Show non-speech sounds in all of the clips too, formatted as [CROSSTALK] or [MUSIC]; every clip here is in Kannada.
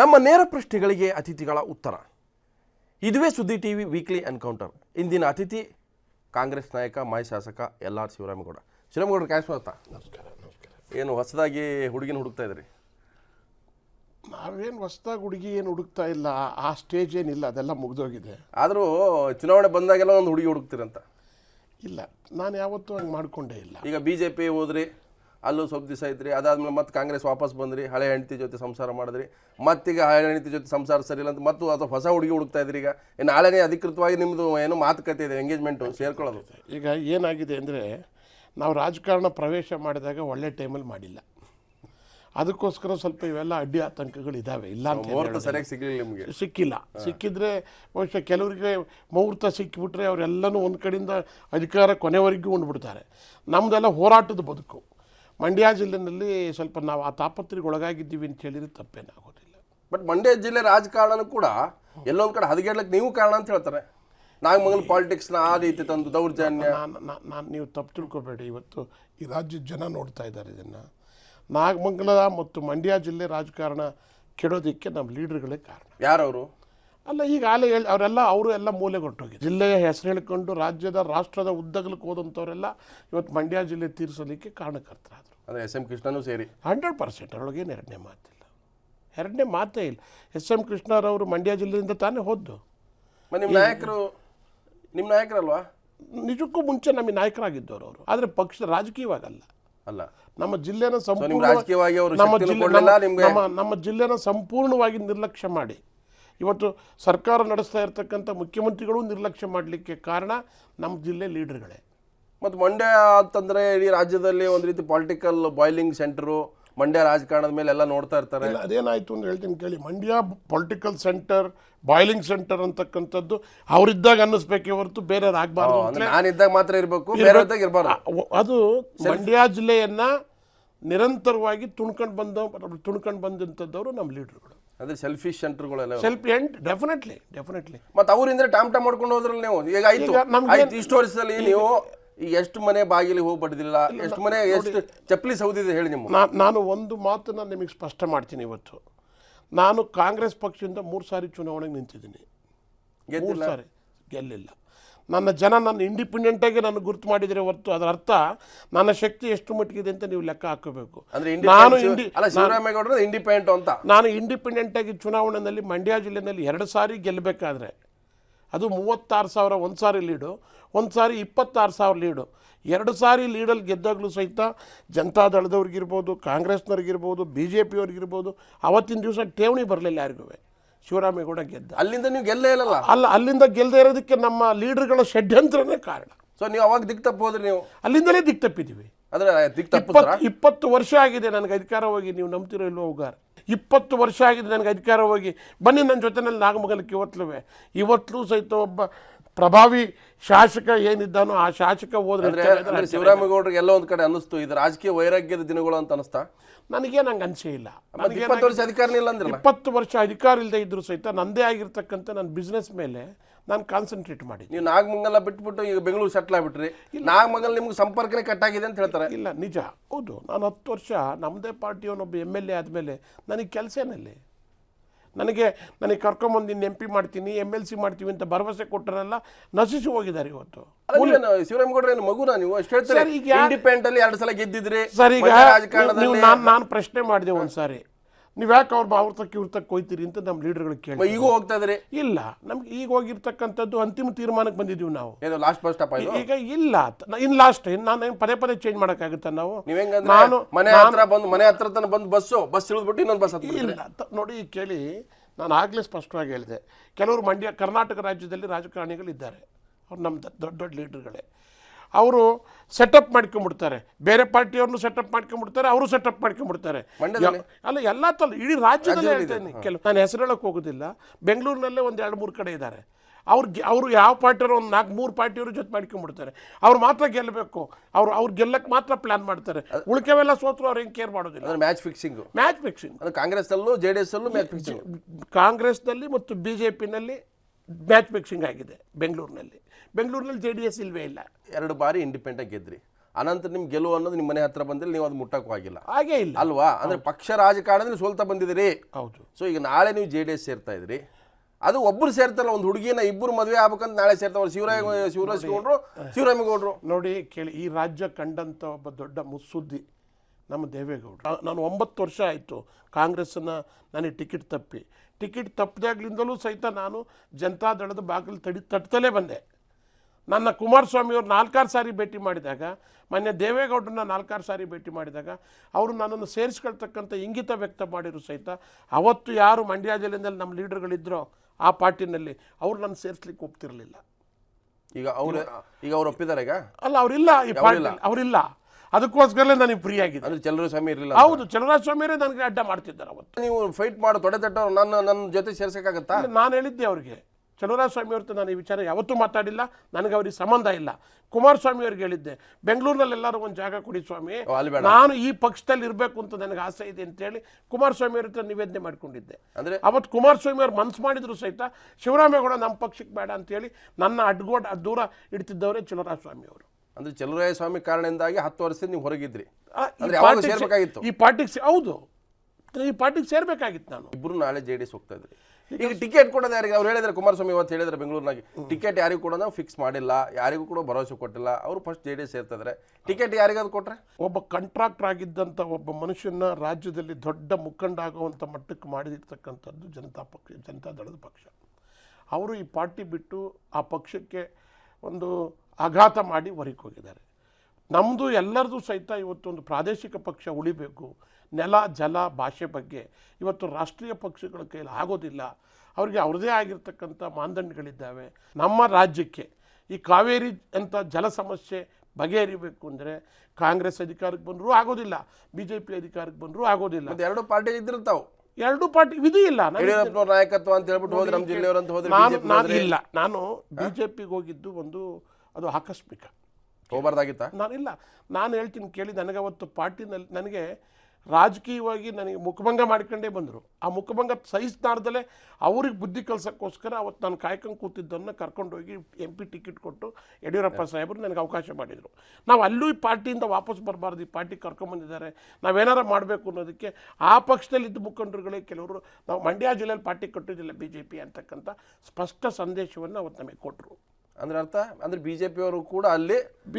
ನಮ್ಮ ನೇರ ಪ್ರಶ್ನೆಗಳಿಗೆ ಅತಿಥಿಗಳ ಉತ್ತರ. ಇದುವೇ ಸುದ್ದಿ ಟಿ ವಿ ವೀಕ್ಲಿ ಎನ್ಕೌಂಟರ್. ಇಂದಿನ ಅತಿಥಿ ಕಾಂಗ್ರೆಸ್ ನಾಯಕ ಮಾಜಿ ಶಾಸಕ ಎಲ್ ಆರ್ ಶಿವರಾಮೇಗೌಡ. ಶಿವರಾಮೇಗೌಡ ಕ್ಯಾಶ್ ಮಾತಾ ನಮಸ್ಕಾರ ನಮಸ್ಕಾರ. ಏನು ಹೊಸದಾಗಿ ಹುಡುಗಿನ ಹುಡುಕ್ತಾ ಇದ್ರಿ? ನಾವೇನು ಹೊಸದಾಗಿ ಹುಡುಗಿ ಏನು ಹುಡುಕ್ತಾ ಇಲ್ಲ ಆ ಸ್ಟೇಜ್ ಏನಿಲ್ಲ ಅದೆಲ್ಲ ಮುಗಿದೋಗಿದೆ. ಆದರೂ ಚುನಾವಣೆ ಬಂದಾಗೆಲ್ಲ ಒಂದು ಹುಡುಗಿ ಹುಡುಕ್ತೀರಂತ? ಇಲ್ಲ ನಾನು ಯಾವತ್ತೂ ಹಂಗೆ ಮಾಡಿಕೊಂಡೇ ಇಲ್ಲ. ಈಗ ಬಿ ಜೆ ಪಿ ಹೋದ್ರಿ ಅಲ್ಲೂ ಸ್ವಲ್ಪ ದಿವಸ ಇದ್ರಿ ಅದಾದ್ಮೇಲೆ ಮತ್ತೆ ಕಾಂಗ್ರೆಸ್ ವಾಪಸ್ ಬಂದ್ರಿ ಹಳೆ ಹೆಂಡತಿ ಜೊತೆ ಸಂಸಾರ ಮಾಡಿದ್ರಿ ಮತ್ತೀಗ ಹಳೆ ಹೆಂಡತಿ ಜೊತೆ ಸಂಸಾರ ಸರಿ ಇಲ್ಲ ಅಂತ ಮತ್ತು ಅದು ಹೊಸ ಹುಡುಗಿ ಹುಡುಕ್ತಾ ಇದ್ರಿ ಈಗ. ಇನ್ನು ನಾಳೆನೇ ಅಧಿಕೃತವಾಗಿ ನಿಮ್ಮದು ಏನು ಮಾತುಕತೆ ಇದೆ ಎಂಗೇಜ್ಮೆಂಟು ಸೇರ್ಕೊಳ್ಳೋದು. ಈಗ ಏನಾಗಿದೆ ಅಂದರೆ ನಾವು ರಾಜಕಾರಣ ಪ್ರವೇಶ ಮಾಡಿದಾಗ ಒಳ್ಳೆ ಟೈಮಲ್ಲಿ ಮಾಡಿಲ್ಲ. ಅದಕ್ಕೋಸ್ಕರ ಸ್ವಲ್ಪ ಇವೆಲ್ಲ ಅಡ್ಡಿ ಆತಂಕಗಳಿದ್ದಾವೆ ಇಲ್ಲ ಅಂತ ಮುಹೂರ್ತ ಸರಿಯಾಗಿ ಸಿಗಲಿಲ್ಲ ನಿಮಗೆ. ಸಿಕ್ಕಿಲ್ಲ. ಸಿಕ್ಕಿದ್ರೆ ಬಹುಶಃ ಕೆಲವರಿಗೆ ಮುಹೂರ್ತ ಸಿಕ್ಕಿಬಿಟ್ರೆ ಅವರೆಲ್ಲನೂ ಒಂದು ಕಡೆಯಿಂದ ಅಧಿಕಾರ ಕೊನೆವರೆಗೂ ಉಂಡ್ಬಿಡ್ತಾರೆ. ನಮ್ಮದೆಲ್ಲ ಹೋರಾಟದ ಬದುಕು. ಮಂಡ್ಯ ಜಿಲ್ಲೆನಲ್ಲಿ ಸ್ವಲ್ಪ ನಾವು ಆ ತಾಪತ್ರೆಗೆ ಒಳಗಾಗಿದ್ದೀವಿ ಅಂತ ಹೇಳಿದ್ರೆ ತಪ್ಪೇನಾಗೋದಿಲ್ಲ ಬಟ್ ಮಂಡ್ಯ ಜಿಲ್ಲೆ ರಾಜಕಾರಣ ಕೂಡ ಎಲ್ಲೊಂದು ಕಡೆ ಹದಗೆಡ್ಲಕ್ಕೆ ನೀವು ಕಾರಣ ಅಂತ ಹೇಳ್ತಾರೆ. ನಾಗಮಂಗಲ ಪಾಲಿಟಿಕ್ಸ್ನ ಆ ರೀತಿ ತಂದು ದೌರ್ಜನ್ಯ. ನಾನು ನಾನು ನೀವು ತಪ್ಪು ತಿಳ್ಕೊಬೇಡಿ. ಇವತ್ತು ಈ ರಾಜ್ಯದ ಜನ ನೋಡ್ತಾ ಇದ್ದಾರೆ ಇದನ್ನು. ನಾಗಮಂಗಲ ಮತ್ತು ಮಂಡ್ಯ ಜಿಲ್ಲೆ ರಾಜಕಾರಣ ಕೆಡೋದಕ್ಕೆ ನಮ್ಮ ಲೀಡರ್ಗಳೇ ಕಾರಣ. ಯಾರವರು? ಅಲ್ಲ ಈಗ ಆಲೆ ಹೇಳಿ ಅವರೆಲ್ಲ ಅವರು ಎಲ್ಲ ಮೂಲೆಗೊಟ್ಟೋಗಿ ಜಿಲ್ಲೆಯ ಹೆಸರು ಹೇಳ್ಕೊಂಡು ರಾಜ್ಯದ ರಾಷ್ಟ್ರದ ಉದ್ದಗಲಕ್ಕೆ ಹೋದಂಥವರೆಲ್ಲ ಇವತ್ತು ಮಂಡ್ಯ ಜಿಲ್ಲೆ ತೀರಿಸಲಿಕ್ಕೆ ಕಾರಣಕರ್ತರಾದರು. ಅದೇ ಎಸ್ ಎಂ ಕೃಷ್ಣನೂ ಸೇರಿ. ಹಂಡ್ರೆಡ್ ಪರ್ಸೆಂಟ್ ಅದರೊಳಗೇನು ಎರಡನೇ ಮಾತಿಲ್ಲ. ಎರಡನೇ ಮಾತೇ ಇಲ್ಲ. ಎಸ್ ಎಂ ಕೃಷ್ಣರವರು ಮಂಡ್ಯ ಜಿಲ್ಲೆಯಿಂದ ತಾನೇ ಹೋದ್ದು. ನಿಮ್ಮ ನಾಯಕರು ನಿಮ್ಮ ನಾಯಕರಲ್ವಾ? ನಿಜಕ್ಕೂ ಮುಂಚೆ ನಮಗೆ ನಾಯಕರಾಗಿದ್ದವರು ಅವರು. ಆದರೆ ಪಕ್ಷ ರಾಜಕೀಯವಾಗಲ್ಲ. ಅಲ್ಲ. ನಮ್ಮ ಜಿಲ್ಲೆನ ಸಂಪೂರ್ಣ ರಾಜಕೀಯವಾಗಿ ಅವರು ನಮ್ಮ ಶಕ್ತಿನೂ ಜಿಲ್ಲೆ ನಮ್ಮ- ನಮ್ಮ ನಮ್ಮ ಜಿಲ್ಲೆನ ಸಂಪೂರ್ಣವಾಗಿ ನಿರ್ಲಕ್ಷ್ಯ ಮಾಡಿ. ಇವತ್ತು ಸರ್ಕಾರ ನಡೆಸ್ತಾ ಇರ್ತಕ್ಕಂಥ ಮುಖ್ಯಮಂತ್ರಿಗಳು ನಿರ್ಲಕ್ಷ್ಯ ಮಾಡಲಿಕ್ಕೆ ಕಾರಣ ನಮ್ಮ ಜಿಲ್ಲೆ ಲೀಡರ್ಗಳೇ. ಮತ್ತು ಮಂಡ್ಯ ಅಂತಂದರೆ ಇಡೀ ರಾಜ್ಯದಲ್ಲಿ ಒಂದು ರೀತಿ ಪೊಲಿಟಿಕಲ್ ಬಾಯ್ಲಿಂಗ್ ಸೆಂಟರು ಮಂಡ್ಯ ರಾಜಕಾರಣದ ಮೇಲೆ ಎಲ್ಲ ನೋಡ್ತಾ ಇರ್ತಾರೆ. ಇಲ್ಲ ಅದೇನಾಯಿತು ಅಂತ ಹೇಳ್ತೀನಿ ಕೇಳಿ. Mandya political centre boiling centre ಅಂತಕ್ಕಂಥದ್ದು ಅವರಿದ್ದಾಗ ಅನ್ನಿಸ್ಬೇಕೇ ಹೊರತು ಬೇರೆ ಆಗಬಾರ್ದು ನಾನಿದ್ದಾಗ ಮಾತ್ರ ಇರಬೇಕು ಬೇರೆ ಇರಬಾರ್ದು. ಅದು ಮಂಡ್ಯ ಜಿಲ್ಲೆಯನ್ನು ನಿರಂತರವಾಗಿ ತುಣ್ಕೊಂಡು ಬಂದ ತುಣ್ಕೊಂಡು ಬಂದಂಥದ್ದವರು ನಮ್ಮ ಲೀಡರ್ಗಳು. ಅಂದ್ರೆ ಸೆಲ್ಫಿಶ್ ಸೆಂಟರ್ಗಳೆಲ್ಲ ಸೆಲ್ಫ್ ಎಂಟ್ ಡೆಫಿನೆಟ್ಲಿ ಡೆಫಿನೆಟ್ಲಿ ಮತ್ತೆ ಅವರಿಂದ ಟಾಮ್ ಟಾಮ್ ಮಾಡ್ಕೊಂಡು ಹೋದ್ರಲ್ಲಿ ನೀವು. ಈಗ ಆಯ್ತು. ಆಯ್ತು ಇಷ್ಟು ವರ್ಷದಲ್ಲಿ ನೀವು ಎಷ್ಟು ಮನೆ ಬಾಗಿಲಿಗೆ ಹೋಗಿ ಬಡ್ದಿಲ್ಲ ಎಷ್ಟು ಮನೆ ಎಷ್ಟು ಚಪ್ಪಲಿ ಸೌದಿದೆ ಹೇಳಿ ನಿಮ್ಮ ನಾನು ಒಂದು ಮಾತನ್ನು ನಿಮಗೆ ಸ್ಪಷ್ಟ ಮಾಡ್ತೀನಿ ಇವತ್ತು. ನಾನು ಕಾಂಗ್ರೆಸ್ ಪಕ್ಷದಿಂದ ಮೂರು ಸಾರಿ ಚುನಾವಣೆಗೆ ನಿಂತಿದ್ದೀನಿ. ಮೂರು ಸಾರಿ. ಗೆಲ್ಲಿಲ್ಲ. ನನ್ನ ಜನ ನನ್ನ ಇಂಡಿಪೆಂಡೆಂಟಾಗಿ ನಾನು ಗುರುತು ಮಾಡಿದರೆ ಹೊರತು ಅದರ ಅರ್ಥ ನನ್ನ ಶಕ್ತಿ ಎಷ್ಟು ಮಟ್ಟಿಗಿದೆ ಅಂತ ನೀವು ಲೆಕ್ಕ ಹಾಕಬೇಕು. ಅಂದ್ರೆ ನಾನು ಇಂಡಿಪೆಂಡೆಂಟ್ ಇಂಡಿ ಇಂಡಿಪೆಂಡೆಂಟ್ ಅಂತ. ನಾನು ಇಂಡಿಪೆಂಡೆಂಟಾಗಿ ಚುನಾವಣೆಯಲ್ಲಿ ಮಂಡ್ಯ ಜಿಲ್ಲೆಯಲ್ಲಿ ಎರಡು ಸಾರಿ ಗೆಲ್ಲಬೇಕಾದ್ರೆ ಅದು ಮೂವತ್ತಾರು ಸಾವಿರ ಒಂದು ಸಾರಿ ಲೀಡು ಒಂದು ಸಾರಿ ಇಪ್ಪತ್ತಾರು ಸಾವಿರ ಲೀಡು ಎರಡು ಸಾರಿ ಲೀಡಲ್ಲಿ ಗೆದ್ದಾಗಲೂ ಸಹಿತ ಜನತಾದಳದವ್ರಿಗಿರ್ಬೋದು ಕಾಂಗ್ರೆಸ್ನವ್ರಿಗಿರ್ಬೋದು ಬಿ ಜೆ ಪಿಯವ್ರಿಗಿರ್ಬೋದು ಅವತ್ತಿನ ದಿವಸ ಠೇವಣಿ ಬರಲಿಲ್ಲ ಯಾರಿಗೂ. ಶಿವರಾಮೇಗೌಡ ಗೆದ್ದ. ಅಲ್ಲಿಂದ ನೀವು ಗೆಲ್ಲೇ ಇಲ್ಲ ಅಲ್ಲ ಅಲ್ಲಿಂದ ಗೆಲ್ಲದೆ ಇರೋದಕ್ಕೆ ನಮ್ಮ ಲೀಡರ್ಗಳ ಷಡ್ಯಂತ್ರನೇ ಕಾರಣ. ಸೊ ನೀವು ಅವಾಗ ದಿಕ್ ತಪ್ಪೋದ್ರೆ ನೀವು? ಅಲ್ಲಿಂದಲೇ ದಿಕ್ ತಪ್ಪಿದ್ದೀವಿ. ಅಂದ್ರೆ ದಿಕ್ ತಪ್ಪು ಇಪ್ಪತ್ತು ಇಪ್ಪತ್ತು ವರ್ಷ ಆಗಿದೆ ನನಗೆ ಅಧಿಕಾರ ಹೋಗಿ ನೀವು ನಂಬ್ತಿರೋ ಇಲ್ವೋ ಹೋಗಾರ ಇಪ್ಪತ್ತು ವರ್ಷ ಆಗಿದೆ ನನಗೆ ಅಧಿಕಾರ ಹೋಗಿ ಬನ್ನಿ ನನ್ನ ಜೊತೆನಲ್ಲಿ ನಾಗಮಗಲಕ್ಕೆ ಇವತ್ತಲುವೆ ಇವತ್ತಲೂ ಸಹಿತ ಒಬ್ಬ ಪ್ರಭಾವಿ ಶಾಸಕ ಏನಿದ್ದಾನೋ ಆ ಶಾಸಕ ಹೋದ್ರೆ. ಶಿವರಾಮೇಗೌಡರಿಗೆ ಎಲ್ಲೋ ಒಂದ್ ಕಡೆ ಅನ್ನಿಸ್ತು ಇದು ರಾಜಕೀಯ ವೈರಾಗ್ಯದ ದಿನಗಳು ಅಂತ ಅನಿಸ್ತಾ ನನಗೇನು ಹಂಗೆ ಅನಿಸೇ ಇಲ್ಲ. ಇಪ್ಪತ್ತು ವರ್ಷ ಅಧಿಕಾರನೇ ಇಲ್ಲ ಅಂದ್ರೆ ಇಪ್ಪತ್ತು ವರ್ಷ ಅಧಿಕಾರ ಇಲ್ಲದೆ ಇದ್ರೂ ಸಹಿತ ನಂದೇ ಆಗಿರ್ತಕ್ಕಂಥ ನನ್ನ ಬಿಸ್ನೆಸ್ ಮೇಲೆ ನಾನು ಕಾನ್ಸಂಟ್ರೇಟ್ ಮಾಡಿ ನೀವು ನಾಗಮಂಗಲ ಬಿಟ್ಬಿಟ್ಟು ಈಗ ಬೆಂಗಳೂರು ಸೆಟ್ಲ್ ಆಗ್ಬಿಟ್ರಿ. ನಾಗಮಂಗಲ ನಿಮ್ಗೆ ಸಂಪರ್ಕನೇ ಕಟ್ ಆಗಿದೆ ಅಂತ ಹೇಳ್ತಾರೆ. ಇಲ್ಲ ನಿಜ. ಹೌದು. ನಾನು ಹತ್ತು ವರ್ಷ ನಮ್ಮದೇ ಪಾರ್ಟಿಯವನೊಬ್ಬ ಎಂ ಎಲ್ ಎ ಆದಮೇಲೆ ನನಗೆ ಕೆಲಸನಲ್ಲಿ ನನಗೆ ನನಗೆ ಕರ್ಕೊಂಬಂದು ಇನ್ನು ಎಂ ಪಿ ಮಾಡ್ತೀನಿ ಎಂ ಎಲ್ ಸಿ ಮಾಡ್ತೀವಿ ಅಂತ ಭರವಸೆ ಕೊಟ್ಟರೆಲ್ಲ ನಶಿಸಿ ಹೋಗಿದ್ದಾರೆ ಇವತ್ತು. ಶಿವರಾಮೇಗೌಡರ ಏನು ಮಗುನಾ ನೀವು? ಅಷ್ಟು ಹೇಳ್ತಾರೆ ಇಂಡಿಪೆಂಡೆಂಟ್ ಅಲ್ಲಿ ಎರಡು ಸಲ ಗೆದ್ದಿದ್ರಿ ಸರ್ ಈಗ ನಾನು ನಾನು ಪ್ರಶ್ನೆ ಮಾಡಿದೆ ಒಂದು ಸಾರಿ ನೀವು ಯಾಕೆ ಅವ್ರು ಅವ್ರ ತಕ್ಕ ಇವ್ರತಕ್ಕೆ ಕೊಯ್ತೀರಿ ಅಂತ ನಮ್ಮ ಲೀಡರ್ಗಳು ಕೇಳಿ ಈಗ ಹೋಗ್ತಾ ಇದ್ರೆ. ಇಲ್ಲ ನಮ್ಗೆ ಈಗ ಹೋಗಿರ್ತಕ್ಕಂಥದ್ದು ಅಂತಿಮ ತೀರ್ಮಾನಕ್ಕೆ ಬಂದಿದ್ದೀವಿ ನಾವು. ಏನು ಲಾಸ್ಟ್ ಬಸ್ ಸ್ಟಾಪ್ ಆಯ್ತು ಈಗ ಇಲ್ಲ ಇನ್ ಲಾಸ್ಟ್ ನಾನು ಏನು ಪದೇ ಪದೇ ಚೇಂಜ್ ಮಾಡೋಕ್ಕಾಗುತ್ತಾ ನಾವು? ನೀವು ಹೆಂಗಂದ್ರೆ ನಾನು ಮನೆ ಹತ್ರ ಬಂದು ಮನೆ ಹತ್ರ ತನ ಬಂದು ಬಸ್ಸು ಬಸ್ ಇಳಿದ್ಬಿಟ್ಟು ಇನ್ನೊಂದು ಬಸ್ ಇಲ್ಲ ನೋಡಿ ಕೇಳಿ ನಾನು ಆಗಲೇ ಸ್ಪಷ್ಟವಾಗಿ ಹೇಳಿದೆ. ಕೆಲವರು ಮಂಡ್ಯ ಕರ್ನಾಟಕ ರಾಜ್ಯದಲ್ಲಿ ರಾಜಕಾರಣಿಗಳಿದ್ದಾರೆ ಅವ್ರು ನಮ್ಮ ದೊಡ್ಡ ದೊಡ್ಡ ಲೀಡರ್ಗಳೇ ಅವರು ಸೆಟಪ್ ಮಾಡ್ಕೊಂಡ್ಬಿಡ್ತಾರೆ. ಬೇರೆ ಪಾರ್ಟಿಯವ್ರನ್ನು ಸೆಟಪ್ ಮಾಡ್ಕೊಂಡ್ಬಿಡ್ತಾರೆ ಅವರು ಸೆಟಪ್ ಮಾಡ್ಕೊಂಡ್ಬಿಡ್ತಾರೆ? ಅಲ್ಲ ಎಲ್ಲ ತಲೆ ಇಡೀ ರಾಜ್ಯದಲ್ಲೇ ಹೇಳ್ತೇನೆ ಕೆಲವು ನಾನು ಹೆಸರು ಹೇಳೋಕೆ ಹೋಗೋದಿಲ್ಲ. ಬೆಂಗಳೂರಿನಲ್ಲೇ ಒಂದು ಎರಡು ಮೂರು ಕಡೆ ಇದ್ದಾರೆ. ಅವ್ರಿಗೆ ಅವರು ಯಾವ ಪಾರ್ಟಿಯವರು ಒಂದು ನಾಲ್ಕು ಮೂರು ಪಾರ್ಟಿಯವರು ಜೊತೆ ಮಾಡ್ಕೊಂಡ್ಬಿಡ್ತಾರೆ. ಅವ್ರು ಮಾತ್ರ ಗೆಲ್ಲಬೇಕು ಅವ್ರು ಅವ್ರು ಗೆಲ್ಲಕ್ಕೆ ಮಾತ್ರ ಪ್ಲಾನ್ ಮಾಡ್ತಾರೆ. ಉಳಿಕೆವೆಲ್ಲ ಸೋತರು ಅವ್ರು ಹೆಂಗೆ ಕೇರ್ ಮಾಡೋದಿಲ್ಲ. ಮ್ಯಾಚ್ ಫಿಕ್ಸಿಂಗ್ ಮ್ಯಾಚ್ ಫಿಕ್ಸಿಂಗ್ ಕಾಂಗ್ರೆಸ್ನಲ್ಲೂ ಜೆ ಡಿ ಎಸ್ ಅಲ್ಲೂ ಮ್ಯಾಚ್ ಫಿಕ್ಸಿಂಗ್ ಕಾಂಗ್ರೆಸ್ನಲ್ಲಿ ಮತ್ತು ಬಿ ಜೆ ಪಿನಲ್ಲಿ ಮ್ಯಾಚ್ ಫಿಕ್ಸಿಂಗ್ ಆಗಿದೆ ಬೆಂಗಳೂರಿನಲ್ಲಿ. ಬೆಂಗಳೂರಿನಲ್ಲಿ ಜೆ ಡಿ ಎಸ್ ಇಲ್ವೇ ಇಲ್ಲ. ಎರಡು ಬಾರಿ ಇಂಡಿಪೆಂಡೆಂಟ್ ಗೆದ್ರಿ. ಅನಂತರ ನಿಮ್ ಗೆಲುವು ಅನ್ನೋದು ನಿಮ್ಮ ಮನೆ ಹತ್ರ ಬಂದಿಲ್ಲ ನೀವು ಅದು ಮುಟ್ಟಕ್ಕೂ ಆಗಿಲ್ಲ. ಹಾಗೇ ಇಲ್ಲ. ಅಲ್ವಾ? ಅಂದ್ರೆ ಪಕ್ಷ ರಾಜಕಾರಣದಲ್ಲಿ ಸೋಲ್ತಾ ಬಂದಿದ್ದೀರಿ. ಹೌದು. ಸೊ ಈಗ ನಾಳೆ ನೀವು ಜೆ ಡಿ ಎಸ್ ಸೇರ್ತಾ ಇದ್ರಿ. ಅದು ಒಬ್ಬರು ಸೇರ್ತಾರಲ್ಲ ಒಂದು ಹುಡುಗಿನ ಇಬ್ಬರು ಮದುವೆ ಆಗ್ಬೇಕಂತ ನಾಳೆ ಸೇರ್ತಾವ್ರು ಶಿವರಾಯ ಶಿವರಾಜ್ ಗೌಡ್ರು ಶಿವರಾಮೇಗೌಡರು ನೋಡಿ ಕೇಳಿ ಈ ರಾಜ್ಯ ಕಂಡಂಥ ಒಬ್ಬ ದೊಡ್ಡ ಮುಸ್ಸುದ್ದಿ ನಮ್ಮ ದೇವೇಗೌಡ ನಾನು ಒಂಬತ್ತು ವರ್ಷ ಆಯಿತು ಕಾಂಗ್ರೆಸ್ಸನ್ನು ನನಗೆ ಟಿಕೆಟ್ ತಪ್ಪಿ. ಟಿಕೆಟ್ ತಪ್ಪದಾಗ್ಲಿಂದಲೂ ಸಹಿತ ನಾನು ಜನತಾದಳದ ಬಾಗಿಲು ತಡಿ ತಟ್ತಲೇ ಬಂದೆ. ನನ್ನ ಕುಮಾರಸ್ವಾಮಿಯವ್ರು ನಾಲ್ಕಾರು ಸಾರಿ ಭೇಟಿ ಮಾಡಿದಾಗ ಮೊನ್ನೆ ದೇವೇಗೌಡರನ್ನ ನಾಲ್ಕಾರು ಸಾರಿ ಭೇಟಿ ಮಾಡಿದಾಗ ಅವರು ನನ್ನನ್ನು ಸೇರಿಸ್ಕೊಳ್ತಕ್ಕಂಥ ಇಂಗಿತ ವ್ಯಕ್ತ ಮಾಡಿದ್ರು ಸಹಿತ. ಅವತ್ತು ಯಾರು ಮಂಡ್ಯ ಜಿಲ್ಲೆಯಲ್ಲಿ ನಮ್ಮ ಲೀಡರ್ಗಳಿದ್ದರೋ ಆ ಪಾರ್ಟಿನಲ್ಲಿ ಅವ್ರು ನನ್ನ ಸೇರಿಸ್ಲಿಕ್ಕೆ ಒಪ್ತಿರಲಿಲ್ಲ. ಈಗ ಅವರು ಈಗ ಅವ್ರು ಒಪ್ಪಿದ್ದಾರೆ ಈಗ? ಅಲ್ಲ ಅವರಿಲ್ಲ ಈ ಪಾರ್ಟಿ ಅವರಿಲ್ಲ. ಅದಕ್ಕೋಸ್ಕರಲೇ ನನಗೆ ಫ್ರೀ ಆಗಿದೆ ಅಂದ್ರೆ ಚಲರು ಸ್ವಾಮಿ ಇರಲಿಲ್ಲ ಹೌದು ಚಲರಾಜ ಸ್ವಾಮಿಯರೇ ನನಗೆ ಅಡ್ಡ ಮಾಡ್ತಿದ್ದಾರೆ ಅವತ್ತು. ನೀವು ಫೈಟ್ ಮಾಡೋ ತೊಡೆ ತಟ್ಟವ್ರು ನನ್ನ ನನ್ನ ಜೊತೆ ಸೇರ್ಸೋಕ್ಕಾಗತ್ತಾ? ನಾನು ಹೇಳಿದ್ದೆ ಅವರಿಗೆ. ಚಲರಾಜ ಸ್ವಾಮಿ ಅವ್ರದ್ದು ನಾನು ಈ ವಿಚಾರ ಯಾವತ್ತೂ ಮಾತಾಡಿಲ್ಲ ನನಗೆ ಅವ್ರಿಗೆ ಸಂಬಂಧ ಇಲ್ಲ. ಕುಮಾರಸ್ವಾಮಿ ಅವ್ರಿಗೆ ಹೇಳಿದ್ದೆ ಬೆಂಗಳೂರಿನಲ್ಲಿ ಎಲ್ಲರೂ ಒಂದು ಜಾಗ ಕೊಡಿ ಸ್ವಾಮಿ ನಾನು ಈ ಪಕ್ಷದಲ್ಲಿ ಇರಬೇಕು ಅಂತ ನನಗೆ ಆಸೆ ಇದೆ ಅಂತ ಹೇಳಿ ಕುಮಾರಸ್ವಾಮಿ ಅವ್ರ ಹತ್ರ ನಿವೇದನೆ ಮಾಡ್ಕೊಂಡಿದ್ದೆ. ಅಂದ್ರೆ? ಅವತ್ತು ಕುಮಾರಸ್ವಾಮಿ ಅವ್ರು ಮನ್ಸು ಮಾಡಿದ್ರು ಸಹಿತ ಶಿವರಾಮೇಗೌಡ ನಮ್ಮ ಪಕ್ಷಕ್ಕೆ ಬೇಡ ಅಂತೇಳಿ ನನ್ನ ಅಡ್ಗೋಡ್ ದೂರ ಇಡ್ತಿದ್ದವರೇ ಚಲರಾಜ ಸ್ವಾಮಿ ಅವರು. ಅಂದ್ರೆ ಚಲುವರಾಯ ಸ್ವಾಮಿ ಕಾರಣದಿಂದಾಗಿ ಹತ್ತು ವರ್ಷದಿಂದ ನೀವು ಹೊರಗಿದ್ರಿ. ಈ ಪಾರ್ಟಿಗೆ ಹೌದು. ಈ ಪಾರ್ಟಿಗೆ ಸೇರ್ಬೇಕಾಗಿತ್ತು ನಾನು. ಇಬ್ರು ನಾಳೆ ಜೆ ಡಿ ಎಸ್ ಹೋಗ್ತಾ ಇದ್ರಿ. ಈಗ ಟಿಕೆಟ್ ಕೊಡೋದು ಯಾರಿಗೆ? ಅವ್ರು ಹೇಳಿದ್ರೆ ಕುಮಾರಸ್ವಾಮಿ ಇವತ್ತು ಹೇಳಿದ್ರೆ ಬೆಂಗಳೂರಿನಾಗೆ. ಟಿಕೆಟ್ ಯಾರಿಗೂ ಕೂಡ ಫಿಕ್ಸ್ ಮಾಡಿಲ್ಲ. ಯಾರಿಗೂ ಕೂಡ ಭರವಸೆ ಕೊಟ್ಟಿಲ್ಲ. ಅವರು ಫಸ್ಟ್ ಜೆ ಡಿ ಎಸ್ ಸೇರ್ತಿದ್ರೆ. ಟಿಕೆಟ್ ಯಾರಿಗಾದ್ರು ಕೊಟ್ರೆ? ಒಬ್ಬ ಕಂಟ್ರಾಕ್ಟರ್ ಆಗಿದ್ದಂಥ ಒಬ್ಬ ಮನುಷ್ಯನ ರಾಜ್ಯದಲ್ಲಿ ದೊಡ್ಡ ಮುಖಂಡ ಆಗುವಂಥ ಮಟ್ಟಕ್ಕೆ ಮಾಡಿರ್ತಕ್ಕಂಥದ್ದು ಜನತಾ ಪಕ್ಷ, ಜನತಾ ದಳದ ಪಕ್ಷ. ಅವರು ಈ ಪಾರ್ಟಿ ಬಿಟ್ಟು ಆ ಪಕ್ಷಕ್ಕೆ ಒಂದು ಆಘಾತ ಮಾಡಿ ಹೊರಗೆ ಹೋಗಿದ್ದಾರೆ. ನಮ್ಮದು ಎಲ್ಲರದು ಸಹಿತ ಇವತ್ತೊಂದು ಪ್ರಾದೇಶಿಕ ಪಕ್ಷ ಉಳಿಬೇಕು. ನೆಲ ಜಲ ಭಾಷೆ ಬಗ್ಗೆ ಇವತ್ತು ರಾಷ್ಟ್ರೀಯ ಪಕ್ಷಗಳ ಕೈಯಲ್ಲಿ ಆಗೋದಿಲ್ಲ. ಅವರಿಗೆ ಅವ್ರದ್ದೇ ಆಗಿರ್ತಕ್ಕಂಥ ಮಾನದಂಡಗಳಿದ್ದಾವೆ. ನಮ್ಮ ರಾಜ್ಯಕ್ಕೆ ಈ ಕಾವೇರಿ ಅಂತ ಜಲ ಸಮಸ್ಯೆ ಬಗೆಹರಿಬೇಕು ಅಂದರೆ ಕಾಂಗ್ರೆಸ್ ಅಧಿಕಾರಕ್ಕೆ ಬಂದರೂ ಆಗೋದಿಲ್ಲ ಬಿ ಜೆ ಪಿ ಅಧಿಕಾರಕ್ಕೆ ಬಂದರೂ ಆಗೋದಿಲ್ಲ. ಎರಡು ಪಾರ್ಟಿ ಇದ್ದಿರ್ತಾವೆ. ಎರಡು ಪಾರ್ಟಿ ವಿಧಿ ಇಲ್ಲ. ನಾಯಕತ್ವ ಅಂತ ಹೇಳ್ಬಿಟ್ಟು ಹೋದ್ರೆ ನಮ್ಮ ಜಿಲ್ಲೆಯವರು ಅಂತ ಹೋದ್ರೆ ನಾನು ನಾನು ಇಲ್ಲ ನಾನು ಬಿ ಜೆ ಪಿಗೆ ಹೋಗಿದ್ದು ಒಂದು ಅದು ಆಕಸ್ಮಿಕ. ಹೋಗಬಾರ್ದಾಗಿತ್ತ? ನಾನಿಲ್ಲ. ನಾನು ಹೇಳ್ತೀನಿ ಕೇಳಿ ನನಗೆ ಅವತ್ತು ಪಾರ್ಟಿನಲ್ಲಿ ನನಗೆ ರಾಜಕೀಯವಾಗಿ ನನಗೆ ಮುಖಭಂಗ ಮಾಡ್ಕೊಂಡೇ ಬಂದರು. ಆ ಮುಖಭಂಗ ಸಹಿಸ್ತಾರ್ದಲೇ ಅವ್ರಿಗೆ ಬುದ್ಧಿ ಕಲ್ಸೋಕ್ಕೋಸ್ಕರ ಅವತ್ತು ನಾನು ಕಾಯ್ಕೊಂಡು ಕೂತಿದ್ದನ್ನು ಕರ್ಕೊಂಡೋಗಿ ಎಂ ಪಿ ಟಿಕೆಟ್ ಕೊಟ್ಟು ಯಡಿಯೂರಪ್ಪ ಸಾಹೇಬರು ನನಗೆ ಅವಕಾಶ ಮಾಡಿದರು. ನಾವು ಅಲ್ಲೂ ಈ ಪಾರ್ಟಿಯಿಂದ ವಾಪಸ್ ಬರಬಾರ್ದು ಈ ಪಾರ್ಟಿ ಕರ್ಕೊಂಬಂದಿದ್ದಾರೆ. ನಾವೇನಾರ ಮಾಡಬೇಕು ಅನ್ನೋದಕ್ಕೆ ಆ ಪಕ್ಷದಲ್ಲಿದ್ದ ಮುಖಂಡರುಗಳೇ ಕೆಲವರು. ನಾವು ಮಂಡ್ಯ ಜಿಲ್ಲೆಯಲ್ಲಿ ಪಾರ್ಟಿ ಕಟ್ಟೋದಿಲ್ಲ ಬಿ ಜೆ ಪಿ ಅಂತಕ್ಕಂಥ ಸ್ಪಷ್ಟ ಸಂದೇಶವನ್ನು ಅವತ್ತು ನಮಗೆ ಕೊಟ್ಟರು. ಅಂದ್ರೆ ಅರ್ಥ? ಅಂದ್ರೆ ಬಿಜೆಪಿ ಅವರು ಕೂಡ ಅಲ್ಲಿ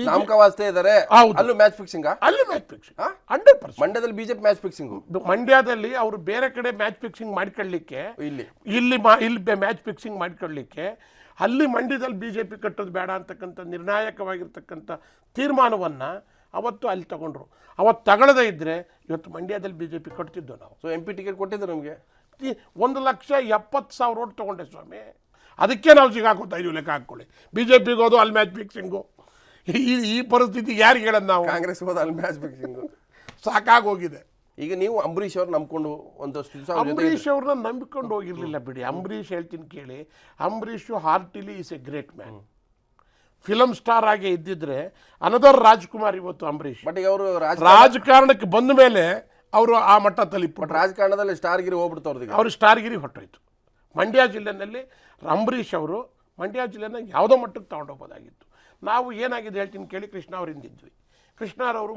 ನಾಮಕವಾಸ್ತೆ ಇದ್ದಾರೆ. ಅಲ್ಲೂ ಮ್ಯಾಚ್ ಫಿಕ್ಸಿಂಗ್ ಅಲ್ಲಿ ಮ್ಯಾಚ್ ಫಿಕ್ಸಿಂಗ್ ಹಂಡ್ರೆಡ್ ಪರ್ಸೆಂಟ್. ಮಂಡ್ಯದಲ್ಲಿ ಬಿಜೆಪಿ ಮ್ಯಾಚ್ ಫಿಕ್ಸಿಂಗ್ ಮಂಡ್ಯದಲ್ಲಿ ಅವರು ಬೇರೆ ಕಡೆ ಮ್ಯಾಚ್ ಫಿಕ್ಸಿಂಗ್ ಮಾಡ್ಕೊಳ್ಳಿಕ್ಕೆ ಇಲ್ಲಿ. ಇಲ್ಲಿ ಮಾ ಇಲ್ಲಿ ಮ್ಯಾಚ್ ಫಿಕ್ಸಿಂಗ್ ಮಾಡ್ಕೊಳ್ಳಿಕ್ಕೆ ಅಲ್ಲಿ ಮಂಡ್ಯದಲ್ಲಿ ಬಿಜೆಪಿ ಜೆ ಪಿ ಕಟ್ಟೋದು ಬೇಡ ಅಂತಕ್ಕಂಥ ನಿರ್ಣಾಯಕವಾಗಿರ್ತಕ್ಕಂಥ ತೀರ್ಮಾನವನ್ನು ಅವತ್ತು ಅಲ್ಲಿ ತಗೊಂಡ್ರು. ಅವತ್ತು ತಗೊಳ್ಳದೇ ಇದ್ದರೆ ಇವತ್ತು ಮಂಡ್ಯದಲ್ಲಿ ಬಿ ಜೆ ಪಿ ಕಟ್ತಿದ್ದೋ ನಾವು. ಸೊ ಎಂ ಪಿ ಟಿಕೆಟ್ ಕೊಟ್ಟಿದ್ರು ನಮಗೆ? ಒಂದು ಲಕ್ಷ ಎಪ್ಪತ್ತು ಸಾವಿರ ಓಟ್ ತೊಗೊಂಡೆ ಸ್ವಾಮಿ. ಅದಕ್ಕೆ ನಾವು ಸಿಗಾಕೋತಾ ಇದೀವಿ ಲೆಕ್ಕ ಹಾಕ್ಕೊಳ್ಳಿ. ಬಿ ಜೆ ಪಿಗೆ ಹೋದು ಅಲ್ಲಿ ಮ್ಯಾಚ್ ಫಿಕ್ಸಿಂಗು ಈ ಈ ಪರಿಸ್ಥಿತಿ ಯಾರಿಗೆ ಹೇಳೋದು ನಾವು? ಕಾಂಗ್ರೆಸ್ ಹೋದ ಅಲ್ಲಿ ಮ್ಯಾಚ್ ಫಿಕ್ಸಿಂಗ್ ಸಾಕಾಗೋಗಿದೆ ಈಗ ನೀವು ಅಂಬರೀಷ್ ಅವ್ರು ನಂಬ್ಕೊಂಡು ಒಂದಷ್ಟು ದಿವಸ ಅಂಬರೀಷ್ ಅವ್ರನ್ನ ನಂಬಿಕೊಂಡು ಹೋಗಿರಲಿಲ್ಲ ಬಿಡಿ. ಅಂಬರೀಷ್ ಹೇಳ್ತೀನಿ ಕೇಳಿ. Ambareesh heartily is a great man. Film star ಆಗಿ ಇದ್ದಿದ್ರೆ ಅನದರ್ ರಾಜ್ಕುಮಾರ್ ಇವತ್ತು ಅಂಬರೀಷ್. ಬಟ್ ಈಗ ಅವರು ರಾಜ ರಾಜಕಾರಣಕ್ಕೆ ಬಂದ ಮೇಲೆ ಅವರು ಆ ಮಟ್ಟ ತಲುಪಿ ರಾಜಕಾರಣದಲ್ಲಿ ಸ್ಟಾರ್ ಗಿರಿ ಹೋಗ್ಬಿಡ್ತವ್ರದ್ದು ಈಗ ಅವರು ಸ್ಟಾರ್ಗಿರಿ ಹೊಟ್ಟೋಯ್ತು ಮಂಡ್ಯ ಜಿಲ್ಲೆಯಲ್ಲಿ ಅಂಬರೀಷ್ ಅವರು ಮಂಡ್ಯ ಜಿಲ್ಲೆನ ಯಾವುದೋ ಮಟ್ಟಕ್ಕೆ ತಗೊಂಡೋಗ್ಬೋದಾಗಿತ್ತು. ನಾವು ಏನಾಗಿದೆ ಹೇಳ್ತೀನಿ ಕೇಳಿ ಕೃಷ್ಣ ಅವರಿಂದಿದ್ವಿ ಕೃಷ್ಣರವರು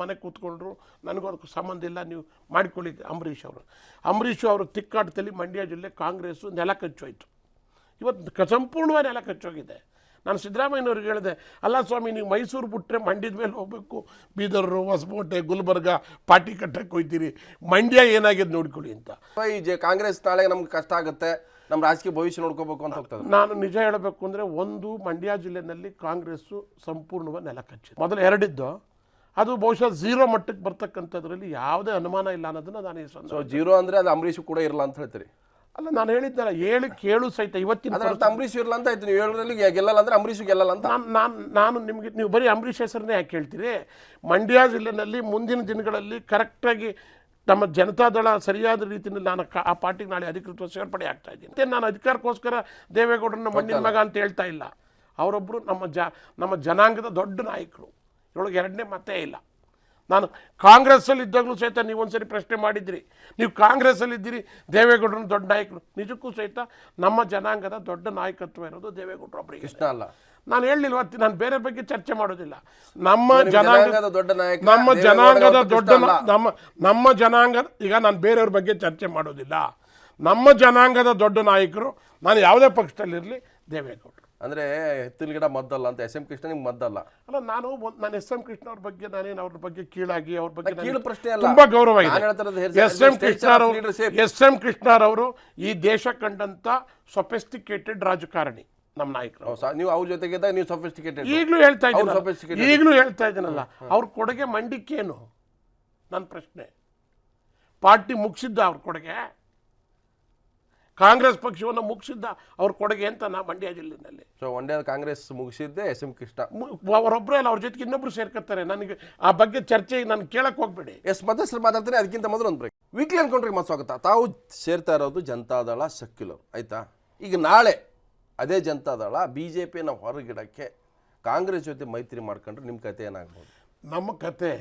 ಮನೆ ಕೂತ್ಕೊಂಡ್ರು, ನನಗೂ ಸಂಬಂಧ ಇಲ್ಲ, ನೀವು ಮಾಡಿಕೊಳ್ಳಿ ಅಂಬರೀಷ್ ಅವರು. ಅಂಬರೀಷ್ ಅವರು ತಿಕ್ಕಾಟದಲ್ಲಿ ಮಂಡ್ಯ ಜಿಲ್ಲೆ ಕಾಂಗ್ರೆಸ್ಸು ನೆಲ ಕಚ್ಚೋಯ್ತು. ಇವತ್ತು ಸಂಪೂರ್ಣವಾಗಿ ನೆಲ ಕಚ್ಚೋಗಿದೆ. ನಾನು ಸಿದ್ದರಾಮಯ್ಯನವ್ರಿಗೆ ಹೇಳಿದೆ ಅಲ್ಲ ಸ್ವಾಮಿ ನೀವು ಮೈಸೂರು ಬಿಟ್ಟರೆ ಮಂಡ್ಯದ ಮೇಲೆ ಹೋಗಬೇಕು. ಬೀದರು ಹೊಸಕೋಟೆ ಗುಲ್ಬರ್ಗ ಪಾಟಿ ಕಟ್ಟಕ್ಕೆ ಹೋಯ್ತೀರಿ. ಮಂಡ್ಯ ಏನಾಗಿದೆ ನೋಡ್ಕೊಳ್ಳಿ ಅಂತ. ಈ ಜೆ ಕಾಂಗ್ರೆಸ್ ನಾಳೆ ನಮ್ಗೆ ಕಷ್ಟ ಆಗುತ್ತೆ. ನಮ್ಮ ರಾಜಕೀಯ ಭವಿಷ್ಯ ನೋಡ್ಕೋಬೇಕು ಅಂತ ಹೋಗ್ತದೆ. ನಾನು ನಿಜ ಹೇಳಬೇಕು ಅಂದರೆ ಒಂದು ಮಂಡ್ಯ ಜಿಲ್ಲೆನಲ್ಲಿ ಕಾಂಗ್ರೆಸ್ಸು ಸಂಪೂರ್ಣವಾಗಿ ನೆಲ ಕಚ್ಚಿದೆ. ಮೊದಲು ಎರಡಿದ್ದು. ಅದು ಬಹುಶಃ ಝೀರೋ ಮಟ್ಟಕ್ಕೆ ಬರ್ತಕ್ಕಂಥದ್ರಲ್ಲಿ ಯಾವುದೇ ಅನುಮಾನ ಇಲ್ಲ ಅನ್ನೋದನ್ನು ನಾನು ಈ ಜೀರೋ ಅಂದರೆ ಅದು ಅಂಬರೀಷ್ ಕೂಡ ಇರಲ್ಲ ಅಂತ ಹೇಳ್ತೀರಿ. ಅಲ್ಲ ನಾನು ಹೇಳಿದ್ದಲ್ಲ ಹೇಳಿ ಕೇಳು ಸಹಿತ ಇವತ್ತಿನ ಅದ್ರ ಅರ್ಥ ಅಂಬರೀಷ್ ಇರಲ್ಲ ಅಂತ ಆಯ್ತು. ನೀವು ಹೇಳೋದ್ರಲ್ಲಿ ಗೆಲ್ಲಲ್ಲ ಅಂದ್ರೆ ಅಂಬರೀಷ್ ಗೆಲ್ಲಲ್ಲ ಅಂತ ನಾನು ನಾನು ನಾನು ನಿಮಗೆ ನೀವು ಬರೀ ಅಂಬರೀಷ್ ಹೆಸರನ್ನೇ ಯಾಕೆ ಹೇಳ್ತೀರಿ ಮಂಡ್ಯ ಜಿಲ್ಲೆನಲ್ಲಿ ಮುಂದಿನ ದಿನಗಳಲ್ಲಿ ಕರೆಕ್ಟಾಗಿ ನಮ್ಮ ಜನತಾದಳ ಸರಿಯಾದ ರೀತಿಯಲ್ಲಿ ನಾನು ಆ ಪಾರ್ಟಿಗೆ ನಾಳೆ ಅಧಿಕೃತ ಸೇರ್ಪಡೆ ಆಗ್ತಾ ಇದ್ದೀನಿ. ಮತ್ತೆ ನಾನು ಅಧಿಕಾರಕ್ಕೋಸ್ಕರ ದೇವೇಗೌಡರನ್ನ ಮಣ್ಣಿನ ಮಗ ಅಂತ ಹೇಳ್ತಾ ಇಲ್ಲ. ಅವರೊಬ್ಬರು ನಮ್ಮ ಜ ನಮ್ಮ ಜನಾಂಗದ ದೊಡ್ಡ ನಾಯಕರು. ಇರೊಳಗೆ ಎರಡನೇ ಮತೇ ಇಲ್ಲ. ನಾನು ಕಾಂಗ್ರೆಸ್ಸಲ್ಲಿ ಇದ್ದಾಗಲೂ ಸಹಿತ ನೀವು ಒಂದ್ಸರಿ ಪ್ರಶ್ನೆ ಮಾಡಿದ್ರಿ. ನೀವು ಕಾಂಗ್ರೆಸ್ಸಲ್ಲಿ ಇದ್ದೀರಿ ದೇವೇಗೌಡರು ದೊಡ್ಡ ನಾಯಕರು. ನಿಜಕ್ಕೂ ಸಹಿತ ನಮ್ಮ ಜನಾಂಗದ ದೊಡ್ಡ ನಾಯಕತ್ವ ಇರೋದು ದೇವೇಗೌಡರು ಒಬ್ಬರಿಗೆ ಇಷ್ಟ ಅಲ್ಲ. ನಾನು ಹೇಳಿಲ್ವ ನಾನು ಬೇರೆ ಬಗ್ಗೆ ಚರ್ಚೆ ಮಾಡೋದಿಲ್ಲ. ನಮ್ಮ ಜನಾಂಗ ಜನಾಂಗದ ದೊಡ್ಡ ನಾಯಕ ನಮ್ಮ ಜನಾಂಗದ ದೊಡ್ಡ ನಮ್ಮ ನಮ್ಮ ಜನಾಂಗ ಈಗ ನಾನು ಬೇರೆಯವ್ರ ಬಗ್ಗೆ ಚರ್ಚೆ ಮಾಡೋದಿಲ್ಲ. ನಮ್ಮ ಜನಾಂಗದ ದೊಡ್ಡ ನಾಯಕರು ನಾನು ಯಾವುದೇ ಪಕ್ಷದಲ್ಲಿರಲಿ ದೇವೇಗೌಡರು. ಅಂದ್ರೆ ಎತ್ತಿನ ಗಿಡ ಮದ್ದಲ್ಲ ಅಂತ ಎಸ್ ಎಂ ಕೃಷ್ಣ ನಿಮ್ಗೆ ಮದ್ದಲ್ಲ. ಅಲ್ಲ ನಾನು ನಾನು ಎಸ್ ಎಂ ಕೃಷ್ಣ ಅವ್ರ ಬಗ್ಗೆ ನಾನೇನು ಅವ್ರ ಬಗ್ಗೆ ಕೀಳಾಗಿ ಅವ್ರ ಬಗ್ಗೆ ಕೀಳು ಪ್ರಶ್ನೆ ಅಲ್ಲ. ತುಂಬಾ ಗೌರವ ಇದೆ ಎಸ್ ಎಂ ಕೃಷ್ಣರವರು ಎಸ್ ಎಂ ಕೃಷ್ಣರವರು ಈ ದೇಶ ಕಂಡಂತ ಸೊಫೆಸ್ಟಿಕೇಟೆಡ್ ರಾಜಕಾರಣಿ ನಮ್ಮ ನಾಯಕರು. ನೀವು ಅವ್ರ ಜೊತೆಗೆ ನೀವು ಸೊಫಿಸ್ಟಿಕೇಟೆಡ್ ಈಗಲೂ ಹೇಳ್ತಾ ಇದ್ದೀನಿ ಈಗಲೂ ಹೇಳ್ತಾ ಇದ್ದೀನಲ್ಲ. ಅವ್ರ ಕೊಡುಗೆ ಮಂಡಿಕ್ಕೇನು? ನನ್ನ ಪ್ರಶ್ನೆ. ಪಾರ್ಟಿ ಮುಗಿಸಿದ್ದ ಅವ್ರ ಕೊಡುಗೆ? ಕಾಂಗ್ರೆಸ್ ಪಕ್ಷವನ್ನು ಮುಗಿಸಿದ್ದ ಅವ್ರ ಕೊಡುಗೆ ಅಂತ ನಾ ಮಂಡ್ಯ ಜಿಲ್ಲೆನಲ್ಲಿ. ಸೊ ಮಂಡ್ಯದ ಕಾಂಗ್ರೆಸ್ ಮುಗಿಸಿದ್ದೆ ಎಸ್ ಎಂ ಕೃಷ್ಣ. ಅವರೊಬ್ಬರೇ ಅಲ್ಲ ಅವ್ರ ಜೊತೆಗೆ ಇನ್ನೊಬ್ರು ಸೇರ್ಕೊತಾರೆ ನನಗೆ ಆ ಬಗ್ಗೆ ಚರ್ಚೆ ನಾನು ಕೇಳಕ್ಕೆ ಹೋಗ್ಬೇಡಿ. ಎಸ್ ಮತ್ತಷ್ಟು ಮಾತಾಡ್ತಾರೆ ಅದಕ್ಕಿಂತ ಮೊದಲು ಒಂದು ಬ್ರೇಕ್ ವೀಕ್ಲಿ ಅನ್ಕೊಂಡ್ರೆ ಮತ್ತೆ ಸ್ವಾಗತ. ತಾವು ಸೇರ್ತಾ ಇರೋದು ಜನತಾದಳ ಸೆಕ್ಯುಲರ್ ಆಯ್ತಾ? ಈಗ ನಾಳೆ ಅದೇ ಜನತಾದಳ ಬಿ ಜೆ ಪಿನ ಹೊರಗಿಡಕ್ಕೆ ಕಾಂಗ್ರೆಸ್ ಜೊತೆ ಮೈತ್ರಿ ಮಾಡ್ಕೊಂಡ್ರೆ ನಿಮ್ಮ ಕತೆ ಏನಾಗ್ಬೋದು? ನಮ್ಮ ಕತೆ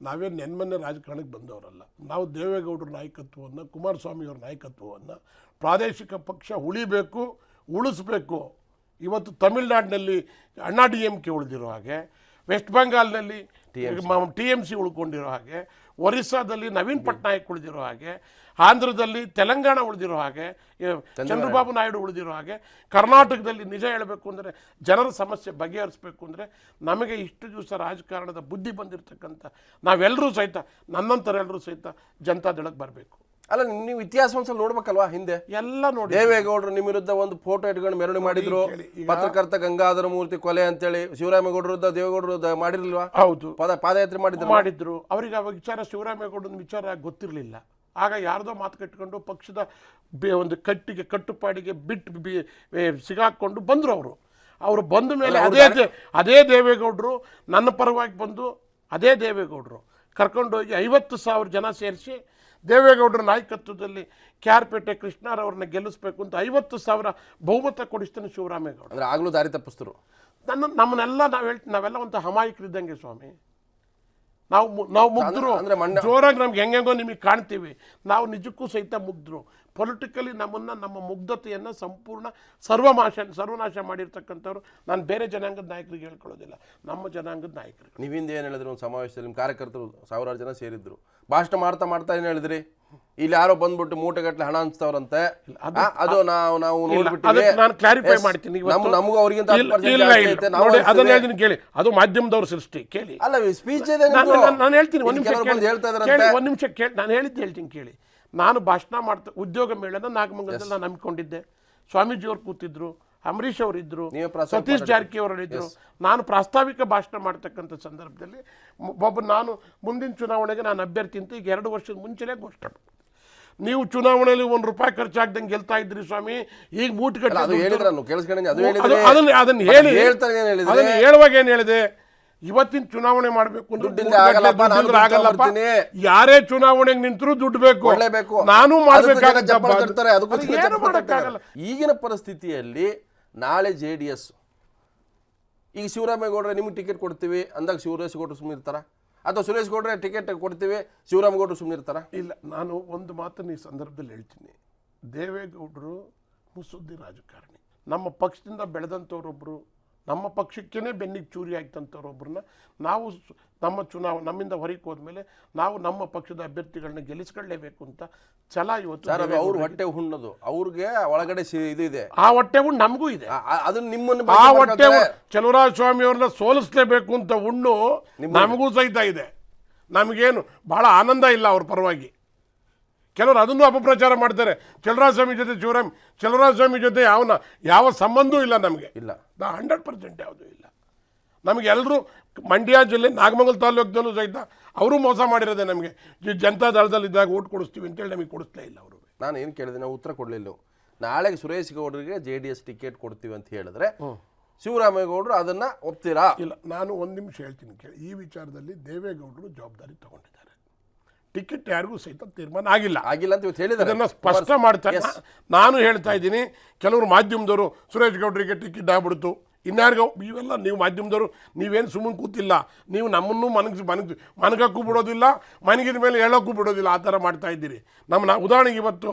ನಾವೇನು ನೆನ್ಮನೆ ರಾಜಕಾರಣಕ್ಕೆ ಬಂದವರಲ್ಲ. ನಾವು ದೇವೇಗೌಡರ ನಾಯಕತ್ವವನ್ನು ಕುಮಾರಸ್ವಾಮಿಯವ್ರ ನಾಯಕತ್ವವನ್ನು ಪ್ರಾದೇಶಿಕ ಪಕ್ಷ ಉಳಿಬೇಕು ಉಳಿಸ್ಬೇಕು. ಇವತ್ತು ತಮಿಳ್ನಾಡಿನಲ್ಲಿ ಅಣ್ಣಾ ಡಿ ಎಂ ಕೆ ಉಳಿದಿರೋ ಹಾಗೆ ವೆಸ್ಟ್ ಬೆಂಗಾಲ್ನಲ್ಲಿ ಟಿ ಎಂ ಸಿ. ಉಳ್ಕೊಂಡಿರೋ ಹಾಗೆ ಒರಿಸ್ಸಾದಲ್ಲಿ ನವೀನ್ ಪಟ್ನಾಯಕ್ ಉಳಿದಿರೋ ಹಾಗೆ ಆಂಧ್ರದಲ್ಲಿ ತೆಲಂಗಾಣ ಉಳಿದಿರೋ ಹಾಗೆ ಚಂದ್ರಬಾಬು ನಾಯ್ಡು ಉಳಿದಿರೋ ಹಾಗೆ ಕರ್ನಾಟಕದಲ್ಲಿ ನಿಜ ಹೇಳಬೇಕು ಅಂದರೆ ಜನರ ಸಮಸ್ಯೆ ಬಗೆಹರಿಸಬೇಕು ಅಂದರೆ ನಮಗೆ ಇಷ್ಟು ದಿವಸ ರಾಜಕಾರಣದ ಬುದ್ಧಿ ಬಂದಿರತಕ್ಕಂಥ ನಾವೆಲ್ಲರೂ ಸಹಿತ ನನ್ನಂಥರೆಲ್ಲರೂ ಸಹಿತ ಜನತಾದಳಕ್ಕೆ ಬರಬೇಕು. ಅಲ್ಲ ನೀವು ಇತಿಹಾಸ ಒಂದ್ಸಲ ನೋಡ್ಬೇಕಲ್ವಾ ಹಿಂದೆ? ಎಲ್ಲ ನೋಡಿ. ದೇವೇಗೌಡರು ನಿಮ್ಮ ವಿರುದ್ಧ ಒಂದು ಫೋಟೋ ಇಟ್ಕೊಂಡು ಮೆರವಣಿಗೆ ಮಾಡಿದ್ರು. ಪತ್ರಕರ್ತ ಗಂಗಾಧರ ಮೂರ್ತಿ ಕೊಲೆ ಅಂತೇಳಿ ಶಿವರಾಮೇಗೌಡರ ವಿರುದ್ಧ ದೇವೇಗೌಡರು ಮಾಡಿರ್ಲಿಲ್ವಾ? ಹೌದು. ಪದ ಪಾದಯಾತ್ರೆ ಮಾಡಿದ್ರು ಮಾಡಿದ್ರು. ಅವರಿಗೆ ಅವಾಗ ವಿಚಾರ ಶಿವರಾಮೇಗೌಡನ ವಿಚಾರ ಗೊತ್ತಿರಲಿಲ್ಲ. ಆಗ ಯಾರ್ದೋ ಮಾತು ಕಟ್ಕೊಂಡು ಪಕ್ಷದ ಒಂದು ಕಟ್ಟಿಗೆ ಕಟ್ಟುಪಾಡಿಗೆ ಬಿಟ್ಟು ಬಿ- ಸಿಗಾಕೊಂಡು ಬಂದರು ಅವರು. ಅವರು ಬಂದ ಮೇಲೆ ಅದೇ ಅದೇ ದೇವೇಗೌಡರು ನನ್ನ ಪರವಾಗಿ ಬಂದು ಅದೇ ದೇವೇಗೌಡರು ಕರ್ಕೊಂಡೋಗಿ ಐವತ್ತು ಸಾವಿರ ಜನ ಸೇರಿಸಿ ದೇವೇಗೌಡರ ನಾಯಕತ್ವದಲ್ಲಿ ಕ್ಯಾರ್ಪೇಟೆ ಕೃಷ್ಣರವ್ರನ್ನ ಗೆಲ್ಲಿಸ್ಬೇಕು ಅಂತ ಐವತ್ತು ಸಾವಿರ ಬಹುಮತ ಕೊಡಿಸ್ತಾನೆ ಶಿವರಾಮೇಗೌಡ. ಅಂದರೆ ಆಗಲೂ ದಾರಿ ತಪ್ಪಿಸ್ತರು. ನನ್ನ ನಮ್ಮನ್ನೆಲ್ಲ ನಾವು ಹೇಳ್ತೀವಿ ನಾವೆಲ್ಲ ಒಂದು ಹಮಾಯಕರಿದ್ದಂಗೆ ಸ್ವಾಮಿ. ನಾವು ನಾವು ಮುಗ್ಧರು ಜೋರಾಗಿ ನಮ್ಗೆ ಹೆಂಗೆಂಗೋ ನಿಮಗೆ ಕಾಣ್ತೀವಿ. ನಾವು ನಿಜಕ್ಕೂ ಸಹಿತ ಮುಗ್ಧರು ಪೊಲಿಟಿಕಲಿ ನಮ್ಮನ್ನು ನಮ್ಮ ಮುಗ್ಧತೆಯನ್ನು ಸಂಪೂರ್ಣ ಸರ್ವನಾಶ ಸರ್ವನಾಶ ಮಾಡಿರ್ತಕ್ಕಂಥವ್ರು. ನಾನು ಬೇರೆ ಜನಾಂಗದ ನಾಯಕರಿಗೆ ಹೇಳ್ಕೊಳ್ಳೋದಿಲ್ಲ. ನಮ್ಮ ಜನಾಂಗದ ನಾಯಕರಿಗೆ ನೀವು ಹಿಂದೆ ಏನು ಹೇಳಿದ್ರು ಒಂದು ಸಮಾವೇಶದಲ್ಲಿ? ನಿಮ್ಮ ಕಾರ್ಯಕರ್ತರು ಸಾವಿರಾರು ಜನ ಸೇರಿದ್ರು. ಭಾಷಣ ಮಾಡ್ತಾ ಮಾಡ್ತಾ ಏನು ಹೇಳಿದ್ರಿ? ಇಲ್ಲಿ ಯಾರೋ ಬಂದ್ಬಿಟ್ಟು ಮೂಟೆಗಟ್ಟಲೆ ಹಣ ಹಂಚ್ತವ್ರಂತೆ. ಅದು ನಾವು ನಾವು ನಾನು ಕ್ಲಾರಿಫೈ ಮಾಡ್ತೀನಿ. ನಮಗೂ ಅವ್ರಿಗಿಂತ ಇಲ್ಲ 10% ಇಲ್ಲ ಜಾಸ್ತಿ ಇಲ್ಲ. ಐತೆ, ನಾವು ನೋಡಿ ಅದನ್ನ ಹಂಚ್ತೀವಿ. ಹೇಳ್ತೀನಿ ಕೇಳಿ. ಅದು ಮಾಧ್ಯಮದವ್ರ ಸೃಷ್ಟಿ ಕೇಳಿ. ಅಲ್ಲ ಸ್ಪೀಚ್ ನಾನು ಹೇಳ್ತೀನಿ ಒಂದು ನಿಮಿಷ ಹೇಳ್ತಾ ಒಂದು ನಿಮಿಷ ಕೇಳಿ. ನಾನು ಹೇಳಿದ್ದು ಹೇಳ್ತೀನಿ ಕೇಳಿ. ನಾನು ಭಾಷಣ ಮಾಡ್ತಾ ಉದ್ಯೋಗ ಮೇಳನ ನಾಗಮಂಗಲದಲ್ಲಿ ನಾನು ನಂಬಿಕೊಂಡಿದ್ದೆ. ಸ್ವಾಮೀಜಿ ಅವ್ರು ಕೂತಿದ್ರು ಅಂಬರೀಷ್ ಅವರಿದ್ದರು ಸತೀಶ್ ಜಾರಕಿಹೊಳಿ ಇದ್ರು. ನಾನು ಪ್ರಾಸ್ತಾವಿಕ ಭಾಷಣ ಮಾಡ್ತಕ್ಕಂಥ ಸಂದರ್ಭದಲ್ಲಿ ಒಬ್ಬ ನಾನು ಮುಂದಿನ ಚುನಾವಣೆಗೆ ನಾನು ಅಭ್ಯರ್ಥಿ ಅಂತ ಈಗ ಎರಡು ವರ್ಷದ ಮುಂಚೆನೇ ಘೋಷಣೆ ನೀವು ಚುನಾವಣೆಯಲ್ಲಿ ಒಂದು ರೂಪಾಯಿ ಖರ್ಚಾಗ್ದಂಗೆ ಗೆಲ್ತಾ ಇದ್ರಿ ಸ್ವಾಮಿ ಈಗ ಅದನ್ನ ಅದನ್ನ ಹೇಳಿ ಅದನ್ನ ಹೇಳುವಾಗ ಏನು ಹೇಳಿದೆ? ಇವತ್ತಿನ ಚುನಾವಣೆ ಮಾಡಬೇಕು ಆಗಲ್ಲಪ್ಪ. ಯಾರೇ ಚುನಾವಣೆಗೆ ನಿಂತರೂ ದುಡ್ಡು ಬೇಕು. ನಾನು ಈಗಿನ ಪರಿಸ್ಥಿತಿಯಲ್ಲಿ ನಾಳೆ ಜೆ ಡಿ ಎಸ್ ಈಗ ಶಿವರಾಮೇಗೌಡ್ರೆ ನಿಮ್ಗೆ ಟಿಕೆಟ್ ಕೊಡ್ತೀವಿ ಅಂದಾಗ ಸುರೇಶ್ ಗೌಡ್ರು ಸುಮ್ಮನೆ ಇರ್ತಾರ? ಅಥವಾ ಸುರೇಶ್ ಗೌಡ್ರೆ ಟಿಕೆಟ್ ಕೊಡ್ತೀವಿ ಶಿವರಾಮೇಗೌಡರು ಸುಮ್ಮನೆ ಇರ್ತಾರ? ಇಲ್ಲ ನಾನು ಒಂದು ಮಾತನ್ನು ಈ ಸಂದರ್ಭದಲ್ಲಿ ಹೇಳ್ತೀನಿ. ದೇವೇಗೌಡರು ಮುಸುದ್ದಿ ರಾಜಕಾರಣಿ. ನಮ್ಮ ಪಕ್ಷದಿಂದ ಬೆಳೆದಂಥವ್ರೊಬ್ಬರು ನಮ್ಮ ಪಕ್ಷಕ್ಕೇ ಬೆನ್ನಿಗೆ ಚೂರಿ ಆಗ್ತಂಥವ್ರೊಬ್ಬರನ್ನ ನಾವು ನಮ್ಮ ಚುನಾವಣೆ ನಮ್ಮಿಂದ ಹೊರಗೆ ಹೋದ್ಮೇಲೆ ನಾವು ನಮ್ಮ ಪಕ್ಷದ ಅಭ್ಯರ್ಥಿಗಳನ್ನ ಗೆಲ್ಲಿಸ್ಕೊಳ್ಳೇಬೇಕು ಅಂತ ಛಲ ಇವತ್ತು ಅವ್ರ ಹೊಟ್ಟೆ ಹುಣ್ಣದು ಅವ್ರಿಗೆ ಒಳಗಡೆ ಇದು ಇದೆ. ಆ ಹೊಟ್ಟೆ ಹುಣ್ಣು ನಮಗೂ ಇದೆ. ಅದನ್ನ ನಿಮ್ಮನ್ನು ಆ ಹೊಟ್ಟೆ. ಚಲುವರಾಜ ಸ್ವಾಮಿ ಅವ್ರನ್ನ ಸೋಲಿಸ್ಲೇಬೇಕು ಅಂತ ಹುಣ್ಣು ನಮಗೂ ಸಹಿತ ಇದೆ. ನಮಗೇನು ಬಹಳ ಆನಂದ ಇಲ್ಲ ಅವ್ರ ಪರವಾಗಿ. ಕೆಲವರು ಅದನ್ನು ಅಪಪ್ರಚಾರ ಮಾಡ್ತಾರೆ. ಚಲರಾಜ ಸ್ವಾಮಿ ಜೊತೆ ಶಿವರಾಮ್ ಚಲರಾಜ ಸ್ವಾಮಿ ಜೊತೆ ಯಾವನ ಯಾವ ಸಂಬಂಧವೂ ಇಲ್ಲ ನಮಗೆ. ಇಲ್ಲ. ಹಂಡ್ರೆಡ್ ಪರ್ಸೆಂಟ್ ಯಾವುದೂ ಇಲ್ಲ. ನಮಗೆ ಎಲ್ಲರೂ ಮಂಡ್ಯ ಜಿಲ್ಲೆ ನಾಗಮಂಗಲ ತಾಲೂಕಿನಲ್ಲೂ ಸಹಿತ ಅವರು ಮೋಸ ಮಾಡಿರೋದೆ ನಮಗೆ. ಜನತಾ ಜನತಾ ದಳದಲ್ಲಿದ್ದಾಗ ಓಟ್ ಕೊಡಿಸ್ತೀವಿ ಅಂತೇಳಿ ನಮಗೆ ಕೊಡಿಸ್ಲೇ ಇಲ್ಲ ಅವರು. ನಾನು ಏನು ಕೇಳಿದೆ ನಾವು ಉತ್ತರ ಕೊಡಲಿಲ್ಲ. ನಾಳೆಗೆ ಸುರೇಶ್ ಗೌಡರಿಗೆ ಜೆ ಡಿ ಎಸ್ ಟಿಕೆಟ್ ಕೊಡ್ತೀವಿ ಅಂತ ಹೇಳಿದ್ರೆ ಶಿವರಾಮೇಗೌಡರು ಅದನ್ನು ಒಪ್ತೀರಾ? ಇಲ್ಲ ನಾನು ಒಂದು ನಿಮಿಷ ಹೇಳ್ತೀನಿ ಕೇಳಿ. ಈ ವಿಚಾರದಲ್ಲಿ ದೇವೇಗೌಡರು ಜವಾಬ್ದಾರಿ ತಗೊಂಡಿದ್ದಾರೆ. ಟಿಕೆಟ್ ಯಾರಿಗೂ ಸಹಿತ ತೀರ್ಮಾನ ಆಗಿಲ್ಲ. ಆಗಿಲ್ಲ ಅಂತ ಇವತ್ತು ಹೇಳಿದ್ದಾರೆ. ಅದನ್ನು ಸ್ಪಷ್ಟ ಮಾಡ್ತಾರೆ ನಾನು ಹೇಳ್ತಾ ಇದ್ದೀನಿ ಕೆಲವರು ಮಾಧ್ಯಮದವರು ಸುರೇಶ್ ಗೌಡ್ರಿಗೆ ಟಿಕೆಟ್ ಆಗ್ಬಿಡ್ತು. ಇನ್ಯಾರಿಗೋ ಇವೆಲ್ಲ ನೀವು ಮಾಧ್ಯಮದವರು ನೀವೇನು ಸುಮ್ಮನೆ ಕೂತಿಲ್ಲ. ನೀವು ನಮ್ಮನ್ನು ಮನಗಿಸಿ ಮನಗ ಮನಗಕ್ಕೂ ಬಿಡೋದಿಲ್ಲ ಮನಗಿದ ಮೇಲೆ ಹೇಳೋಕ್ಕೂ ಬಿಡೋದಿಲ್ಲ ಆ ಥರ ಮಾಡ್ತಾ ಇದ್ದೀರಿ. ನಮ್ಮ ನಾ ಉದಾಹರಣೆಗೆ ಇವತ್ತು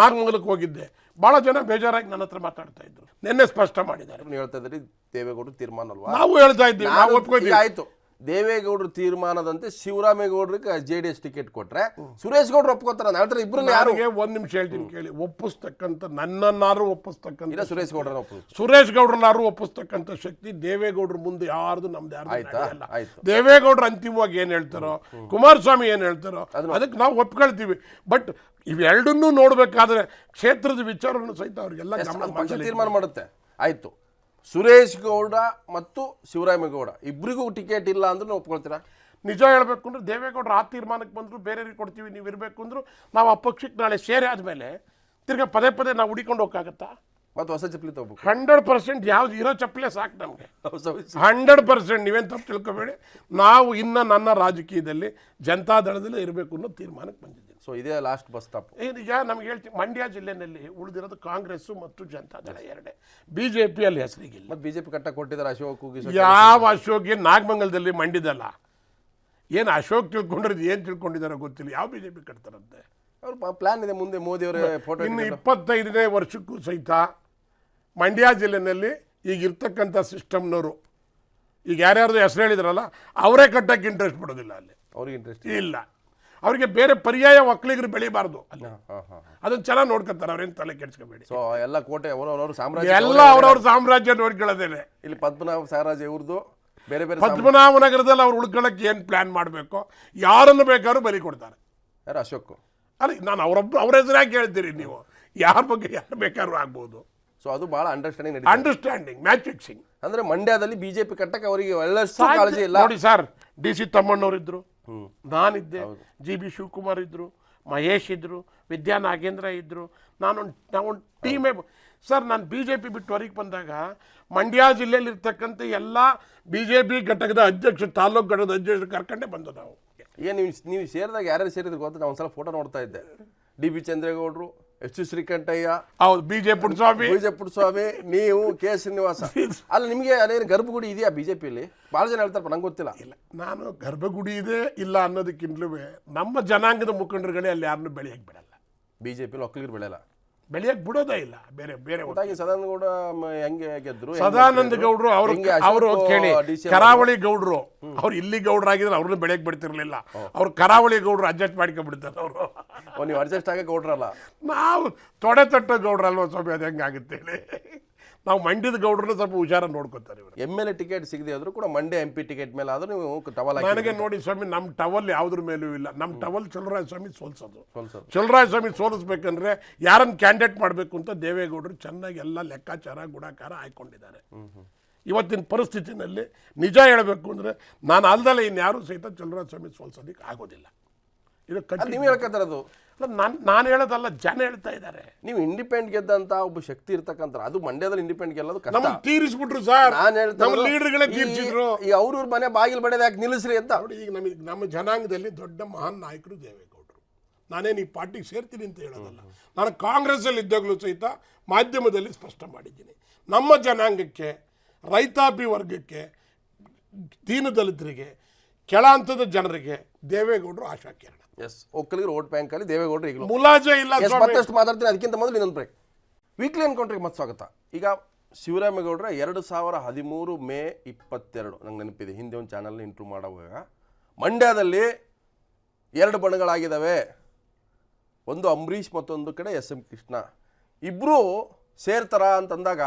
ನಾಗಮಂಗಲಕ್ಕೆ ಹೋಗಿದ್ದೆ. ಭಾಳ ಜನ ಬೇಜಾರಾಗಿ ನನ್ನ ಹತ್ರ ಮಾತಾಡ್ತಾ ಇದ್ರು. ನಿನ್ನೆ ಸ್ಪಷ್ಟ ಮಾಡಿದ್ದಾರೆ. ನೀವು ಹೇಳ್ತಾ ಇದ್ರಿ ದೇವೇಗೌಡರು ತೀರ್ಮಾನ ಅಲ್ವಾ? ನಾವು ಹೇಳ್ತಾ ಇದ್ದೀವಿ ನಾವು ಒಪ್ಕೋತೀವಿ ಆಯ್ತು. ದೇವೇಗೌಡರು ತೀರ್ಮಾನದಂತೆ ಶಿವರಾಮೇಗೌಡರಿಗೆ ಜೆ ಡಿ ಎಸ್ ಟಿಕೆಟ್ ಕೊಟ್ರೆ ಸುರೇಶ್ ಗೌಡ್ರು ಒಪ್ಕೋತಾರ. ಹೇಳ್ತಾರೆ ಇಬ್ರಲ್ಲಿ ಯಾರು? ಯಾರಿಗೆ ಒಂದ್ ನಿಮಿಷ ಹೇಳ್ತೀನಿ ಕೇಳಿ. ಒಪ್ಪಿಸ್ತಕ್ಕಂಥ ನನ್ನನ್ನಾರು ಒಪ್ಪಿಸ್ತಕ್ಕಂಥ ಇಲ್ಲ ಸುರೇಶ್ ಗೌಡ್ರನ್ನ ಒಪ್ಪು ಸುರೇಶ್ ಗೌಡ್ರನ್ನಾರು ಒಪ್ಪಿಸ್ತಕ್ಕಂಥ ಶಕ್ತಿ ದೇವೇಗೌಡರ ಮುಂದೆ ಯಾರ್ದು ನಮ್ದು ಯಾರು ಆಯ್ತಾ? ಆಯ್ತು. ದೇವೇಗೌಡರು ಅಂತಿಮವಾಗಿ ಏನ್ ಹೇಳ್ತಾರೋ ಕುಮಾರಸ್ವಾಮಿ ಏನ್ ಹೇಳ್ತಾರೋ ಅದಕ್ಕೆ ನಾವು ಒಪ್ಕೊಳ್ತೀವಿ. ಬಟ್ ಇವೆರಡನ್ನೂ ನೋಡ್ಬೇಕಾದ್ರೆ ಕ್ಷೇತ್ರದ ವಿಚಾರವನ್ನು ಸಹಿತ ಅವ್ರಿಗೆಲ್ಲ ಗಮನ ಪಕ್ಷ ತೀರ್ಮಾನ ಮಾಡುತ್ತೆ. ಆಯ್ತು. ಸುರೇಶ್ ಗೌಡ ಮತ್ತು ಶಿವರಾಮೇಗೌಡ ಇಬ್ಬರಿಗೂ ಟಿಕೆಟ್ ಇಲ್ಲ ಅಂದ್ರೆ ಒಪ್ಕೊಳ್ತೀರಾ? ನಿಜ ಹೇಳಬೇಕು ಅಂದ್ರೆ ದೇವೇಗೌಡರು ಆ ತೀರ್ಮಾನಕ್ಕೆ ಬಂದ್ರು ಬೇರೆಯವ್ರಿಗೆ ಕೊಡ್ತೀವಿ ನೀವು ಇರಬೇಕು ಅಂದ್ರು ನಾವು ಆ ಪಕ್ಷಕ್ಕೆ ನಾಳೆ ಸೇರಿ ಆದಮೇಲೆ ತಿರ್ಗಾ ಪದೇ ಪದೇ ನಾವು ಹುಡಿಕೊಂಡು ಹೋಗಕ್ಕಾಗತ್ತಾ ಮತ್ತು ಹೊಸ ಚಪ್ಪಲಿ ತಗೋಬೇಕು. ಹಂಡ್ರೆಡ್ ಪರ್ಸೆಂಟ್ ಯಾವ್ದು ಇರೋ ಚಪ್ಪಲೆ ಸಾಕು ನಮಗೆ. ಹಂಡ್ರೆಡ್ ಪರ್ಸೆಂಟ್ ನೀವೇನು ತಪ್ಪು ತಿಳ್ಕೊಬೇಡಿ. ನಾವು ಇನ್ನು ನನ್ನ ರಾಜಕೀಯದಲ್ಲಿ ಜನತಾದಳದಲ್ಲೇ ಇರಬೇಕು ಅನ್ನೋ ತೀರ್ಮಾನಕ್ಕೆ ಬಂದಿದ್ದೀನಿ ಸೊ ಇದೇ ಲಾಸ್ಟ್ ಬಸ್ ಸ್ಟಾಪ್ ಈಗ ನಮ್ಗೆ ಹೇಳ್ತೀವಿ ಮಂಡ್ಯ ಜಿಲ್ಲೆನಲ್ಲಿ ಉಳಿದಿರೋದು ಕಾಂಗ್ರೆಸ್ ಮತ್ತು ಜನತಾ ದಳ ಎರಡೇ. ಬಿಜೆಪಿ ಜೆ ಅಲ್ಲಿ ಹೆಸರಿಗಿಲ್ಲ ಮತ್ತೆ ಬಿಜೆಪಿ ಕಟ್ಟ ಕೊಟ್ಟಿದ್ದಾರೆ ಅಶೋಕ್ ಯಾವ ಅಶೋಕ್ ಏನು ನಾಗಮಂಗಲದಲ್ಲಿ ಮಂಡಿದಲ್ಲ? ಏನು ಅಶೋಕ್ ತಿಳ್ಕೊಂಡಿರೋದು ಏನು ತಿಳ್ಕೊಂಡಿದಾರೋ ಗೊತ್ತಿಲ್ಲ. ಯಾವ ಬಿಜೆಪಿ ಜೆ ಪಿ ಕಟ್ತಾರಂತೆ? ಅವ್ರ ಪ್ಲಾನ್ ಇದೆ ಮುಂದೆ ಮೋದಿ ಅವರ ಫೋಟೋ ಇನ್ನು ಇಪ್ಪತ್ತೈದನೇ ವರ್ಷಕ್ಕೂ ಸಹಿತ ಮಂಡ್ಯ ಜಿಲ್ಲೆನಲ್ಲಿ ಈಗ ಇರ್ತಕ್ಕಂಥ ಸಿಸ್ಟಮ್ನವರು ಈಗ ಯಾರ್ಯಾರ್ದು ಹೆಸರು ಹೇಳಿದ್ರಲ್ಲ ಅವರೇ ಕಟ್ಟಕ್ಕೆ ಇಂಟ್ರೆಸ್ಟ್ ಪಡೋದಿಲ್ಲ ಅಲ್ಲಿ. ಅವ್ರಿಗೆ ಇಂಟ್ರೆಸ್ಟ್ ಇಲ್ಲ. ಅವರಿಗೆ ಬೇರೆ ಪರ್ಯಾಯ ಒಕ್ಕಲಿಗರು ಬೆಳಿಬಾರ್ದು ಅಲ್ಲ. ಅದನ್ನ ಚೆನ್ನಾಗಿ ನೋಡ್ಕೊತಾರೆ ಅವ್ರೇನು ತಲೆ ಕೆಡ್ಸ್ಕೋಬೇಡಿ. ಸೊ ಎಲ್ಲ ಕೋಟೆ ಅವರವರ ಸಾಮ್ರಾಜ್ಯ ಎಲ್ಲ ಅವ್ರವ್ರ ಸಾಮ್ರಾಜ್ಯ ನೋಡ್ಕೊಳ್ಳೋದೇನೆ. ಇಲ್ಲಿ ಪದ್ಮನಾಭ ಸಾರಾಜ್ ಇವ್ರದ್ದು ಬೇರೆ ಬೇರೆ ಪದ್ಮನಾಭ ಪದ್ಮನಾಭನಗರದಲ್ಲಿ ಅವ್ರು ಉಳ್ಕೊಳ್ಳೋಕೆ ಏನು ಪ್ಲಾನ್ ಮಾಡಬೇಕು? ಯಾರನ್ನು ಬೇಕಾದ್ರೂ ಬಲಿ ಕೊಡ್ತಾರೆ. ಯಾರು ಅಶೋಕ್? ಅಲ್ಲ ನಾನು ಅವರೊಬ್ಬ ಅವ್ರ ಹೆಸರಾಗಿ ಹೇಳ್ತೀರಿ ನೀವು. ಯಾರ ಬಗ್ಗೆ ಯಾರು ಬೇಕಾದ್ರೂ ಆಗ್ಬೋದು. ಸೊ ಅದು ಬಹಳ ಅಂಡರ್ಸ್ಟ್ಯಾಂಡಿಂಗ್ ಅಂಡರ್ಸ್ಟ್ಯಾಂಡಿಂಗ್ ಮ್ಯಾಚ್ ಫಿಕ್ಸಿಂಗ್ ಅಂದ್ರೆ ಮಂಡ್ಯದಲ್ಲಿ ಬಿಜೆಪಿ ಕಟ್ಟಕ್ಕೆ ಅವರಿಗೆ ಒಳ್ಳೆ ಕಾಳಜಿ ಇಲ್ಲ. ನೋಡಿ ಸರ್ ಡಿ ಸಿ ತಮ್ಮಣ್ಣವರಿದ್ದರು ನಾನಿದ್ದೆ. ಜಿ ಬಿ ಶಿವಕುಮಾರ್ ಇದ್ದರು ಮಹೇಶ್ ಇದ್ದರು ವಿದ್ಯಾ ನಾಗೇಂದ್ರ ಇದ್ದರು ನಾನು ನಾವೊಂದು ಟೀಮೇ ಸರ್ ನಾನು ಬಿ ಜೆ ಪಿ ಬಿಟ್ಟು ಹೊರಗೆ ಬಂದಾಗ ಮಂಡ್ಯ ಜಿಲ್ಲೆಯಲ್ಲಿರ್ತಕ್ಕಂಥ ಎಲ್ಲ ಬಿ ಜೆ ಪಿ ಘಟಕದ ಅಧ್ಯಕ್ಷ ತಾಲೂಕು ಘಟಕದ ಅಧ್ಯಕ್ಷರು ಕರ್ಕೊಂಡೇ ಬಂದು ನಾವು. ಏನು ನೀವು ನೀವು ಸೇರಿದಾಗ ಯಾರ್ಯಾರು ಸೇರಿದ್ರು ಗೊತ್ತಾ? ನಾನು ಒಂದ್ಸಲ ಫೋಟೋ ನೋಡ್ತಾ ಇದ್ದೆ. ಡಿ ಬಿ ಚಂದ್ರೇಗೌಡರು ಎಚ್ ಶ್ರೀಕಂಠಯ್ಯ ಹೌದು ಬಿ ಜೆ ಪುಟ್ಟಸ್ವಾಮಿ. ಬಿಜೆಪಿ ಸ್ವಾಮಿ ನೀವು ಕೆ ಶ್ರೀನಿವಾಸ. ಅಲ್ಲ ನಿಮಗೆ ಅದೇನು ಗರ್ಭಗುಡಿ ಇದೆಯಾ ಬಿಜೆಪಿಯಲ್ಲಿ ಭಾಳ ಜನ ಹೇಳ್ತಾರೆ ನಂಗೆ ಗೊತ್ತಿಲ್ಲ. ಇಲ್ಲ ನಾನು ಗರ್ಭಗುಡಿ ಇದೆ ಇಲ್ಲ ಅನ್ನೋದಕ್ಕಿಂತಲೂ ನಮ್ಮ ಜನಾಂಗದ ಮುಖಂಡರುಗಳೇ ಅಲ್ಲಿ ಯಾರನ್ನೂ ಬೆಳೆಯಕ್ಕೆ ಬಿಡಲ್ಲ. ಬಿಜೆಪಿಲಿ ಒಕ್ಕಲಿಗರು ಬೆಳೆಯಲ್ಲ. ಬೆಳೆಯಕ್ಕೆ ಬಿಡೋದೇ ಇಲ್ಲ. ಬೇರೆ ಬೇರೆ ಸದಾನಂದ ಗೌಡ ಹೆಂಗೆ ಗೆದ್ರು ಸದಾನಂದ? ಗೌಡ್ರು ಅವರು ಅವರು ಕೇಳಿ ಕರಾವಳಿ ಗೌಡ್ರು. ಅವ್ರು ಇಲ್ಲಿ ಗೌಡರಾಗಿದ್ರೆ ಅವ್ರನ್ನ ಬೆಳೆಯಕ್ ಬಿಡ್ತಿರ್ಲಿಲ್ಲ. ಅವ್ರು ಕರಾವಳಿ ಗೌಡ್ರು ಅಡ್ಜಸ್ಟ್ ಮಾಡ್ಕೊಂಡ್ಬಿಡ್ತಾರೆ ಅವರು. ನೀವು ಅಡ್ಜಸ್ಟ್ ಆಗಕ್ಕೆ ಗೌಡ್ರಲ್ಲ ನಾವು ತೊಡೆ ತಟ್ಟೋ ಗೌಡ್ರಲ್ವ ಸ್ವಾಮಿ ಅದು ಹೆಂಗಾಗುತ್ತೆ ಹೇಳಿ. ನಾವು ಮಂಡ್ಯದ ಗೌಡ್ರನ್ನ ಸ್ವಲ್ಪ ಹುಷಾರ ನೋಡ್ಕೊತಾರೆ ಇವರು. ಎಂ ಎಲ್ ಎ ಟಿಕೆಟ್ ಸಿಗದೆ ಆದ್ರೂ ಕೂಡ ಮಂಡ್ಯ ಎಂ ಪಿ ಟಿಕೆಟ್ ಮೇಲೆ ಆದ್ರೂ ನೀವು ಟವಲ್ ನನಗೆ ನೋಡಿ ಸ್ವಾಮಿ ನಮ್ಮ ಟವಲ್ ಯಾವ್ದ್ರ ಮೇಲೂ ಇಲ್ಲ. ನಮ್ಮ ಟವಲ್ ಚಲರಾಯ ಸ್ವಾಮಿ ಸೋಲ್ಸೋದು. ಚಲರಾಯ ಸ್ವಾಮಿ ಸೋಲಿಸ್ಬೇಕಂದ್ರೆ ಯಾರನ್ನ ಕ್ಯಾಂಡಿಡೇಟ್ ಮಾಡಬೇಕು ಅಂತ ದೇವೇಗೌಡರು ಚೆನ್ನಾಗಿ ಎಲ್ಲ ಲೆಕ್ಕಾಚಾರ ಗುಣಾಕಾರ ಹಾಕೊಂಡಿದ್ದಾರೆ ಇವತ್ತಿನ ಪರಿಸ್ಥಿತಿನಲ್ಲಿ ನಿಜ ಹೇಳಬೇಕು ಅಂದರೆ ನಾನು ಅಲ್ದಲ್ಲ ಇನ್ಯಾರು ಸಹಿತ ಚಲರಾಯ ಸ್ವಾಮಿ ಸೋಲ್ಸೋದಕ್ಕೆ ಆಗೋದಿಲ್ಲ ಇದು ನೀವು ಹೇಳ್ಕೊತಾರದು ನಾನು ನಾನು ಹೇಳೋದಲ್ಲ ಜನ ಹೇಳ್ತಾ ಇದ್ದಾರೆ. ನೀವು ಇಂಡಿಪೆಂಡ್ ಗೆದ್ದಂತ ಒಬ್ಬ ಶಕ್ತಿ ಇರ್ತಕ್ಕಂಥ ಅದು ಮಂಡ್ಯದಲ್ಲಿ ಇಂಡಿಪೆಂಡ್ ಗೆಲ್ಲೋದು ಕಷ್ಟ. ನಮ್ಗೆ ತೀರಿಸ್ಬಿಟ್ರು ಸರ್. ನಾನು ಹೇಳ್ತಾ ನಮ್ಮ ಲೀಡರ್ಗಳೇ ತೀರ್ಸಿದ್ರು. ಈ ಅವ್ರವ್ರ ಮನೆ ಬಾಗಿಲು ಬಡಿದ ಯಾಕೆ ನಿಲ್ಲಿಸ್ರಿ ಅಂತ. ನೋಡಿ ಈಗ ನಮಗೆ ನಮ್ಮ ಜನಾಂಗದಲ್ಲಿ ದೊಡ್ಡ ಮಹಾನ್ ನಾಯಕರು ದೇವೇಗೌಡರು. ನಾನೇನು ಈ ಪಾರ್ಟಿಗೆ ಸೇರ್ತೀನಿ ಅಂತ ಹೇಳೋದಲ್ಲ. ನಾನು ಕಾಂಗ್ರೆಸ್ಸಲ್ಲಿ ಇದ್ದಾಗಲೂ ಸಹಿತ ಮಾಧ್ಯಮದಲ್ಲಿ ಸ್ಪಷ್ಟ ಮಾಡಿದ್ದೀನಿ. ನಮ್ಮ ಜನಾಂಗಕ್ಕೆ ರೈತಾಪಿ ವರ್ಗಕ್ಕೆ ದೀನದಲಿತರಿಗೆ ಕೆಳ ಹಂತದ ಜನರಿಗೆ ದೇವೇಗೌಡರು ಆಶಾ ಕಿರಣ. ಎಸ್ ಒಕ್ಕಲಿಗರು ವೋಟ್ ಬ್ಯಾಂಕ್ ಅಲ್ಲಿ ದೇವೇಗೌಡರು ಈಗ ಮುಲಾಜೆ ಇಲ್ಲ ಎಸ್ ಮತ್ತಷ್ಟು ಮಾತಾಡ್ತೀನಿ ಅದಕ್ಕಿಂತ ಮೊದಲು ಇನ್ನೊಂದು ಬ್ರೇಕ್ ವೀಕ್ಲಿ ಎನ್ಕೌಂಟ್ರಿಗೆ ಮತ್ತೆ ಸ್ವಾಗತ. ಈಗ ಶಿವರಾಮೇಗೌಡರ ಎರಡು ಸಾವಿರ ಹದಿಮೂರು ಮೇ ಇಪ್ಪತ್ತೆರಡು. ನಂಗೆ ನೆನಪಿದೆ ಹಿಂದೆ ಒಂದು ಚಾನಲ್ನ ಇಂಟ್ರೂ ಮಾಡುವಾಗ. ಮಂಡ್ಯದಲ್ಲಿ ಎರಡು ಬಣಗಳಾಗಿದ್ದಾವೆ. ಒಂದು ಅಂಬರೀಷ್ ಮತ್ತೊಂದು ಕಡೆ ಎಸ್ ಎಂ ಕೃಷ್ಣ. ಇಬ್ಬರು ಸೇರ್ತಾರ ಅಂತಂದಾಗ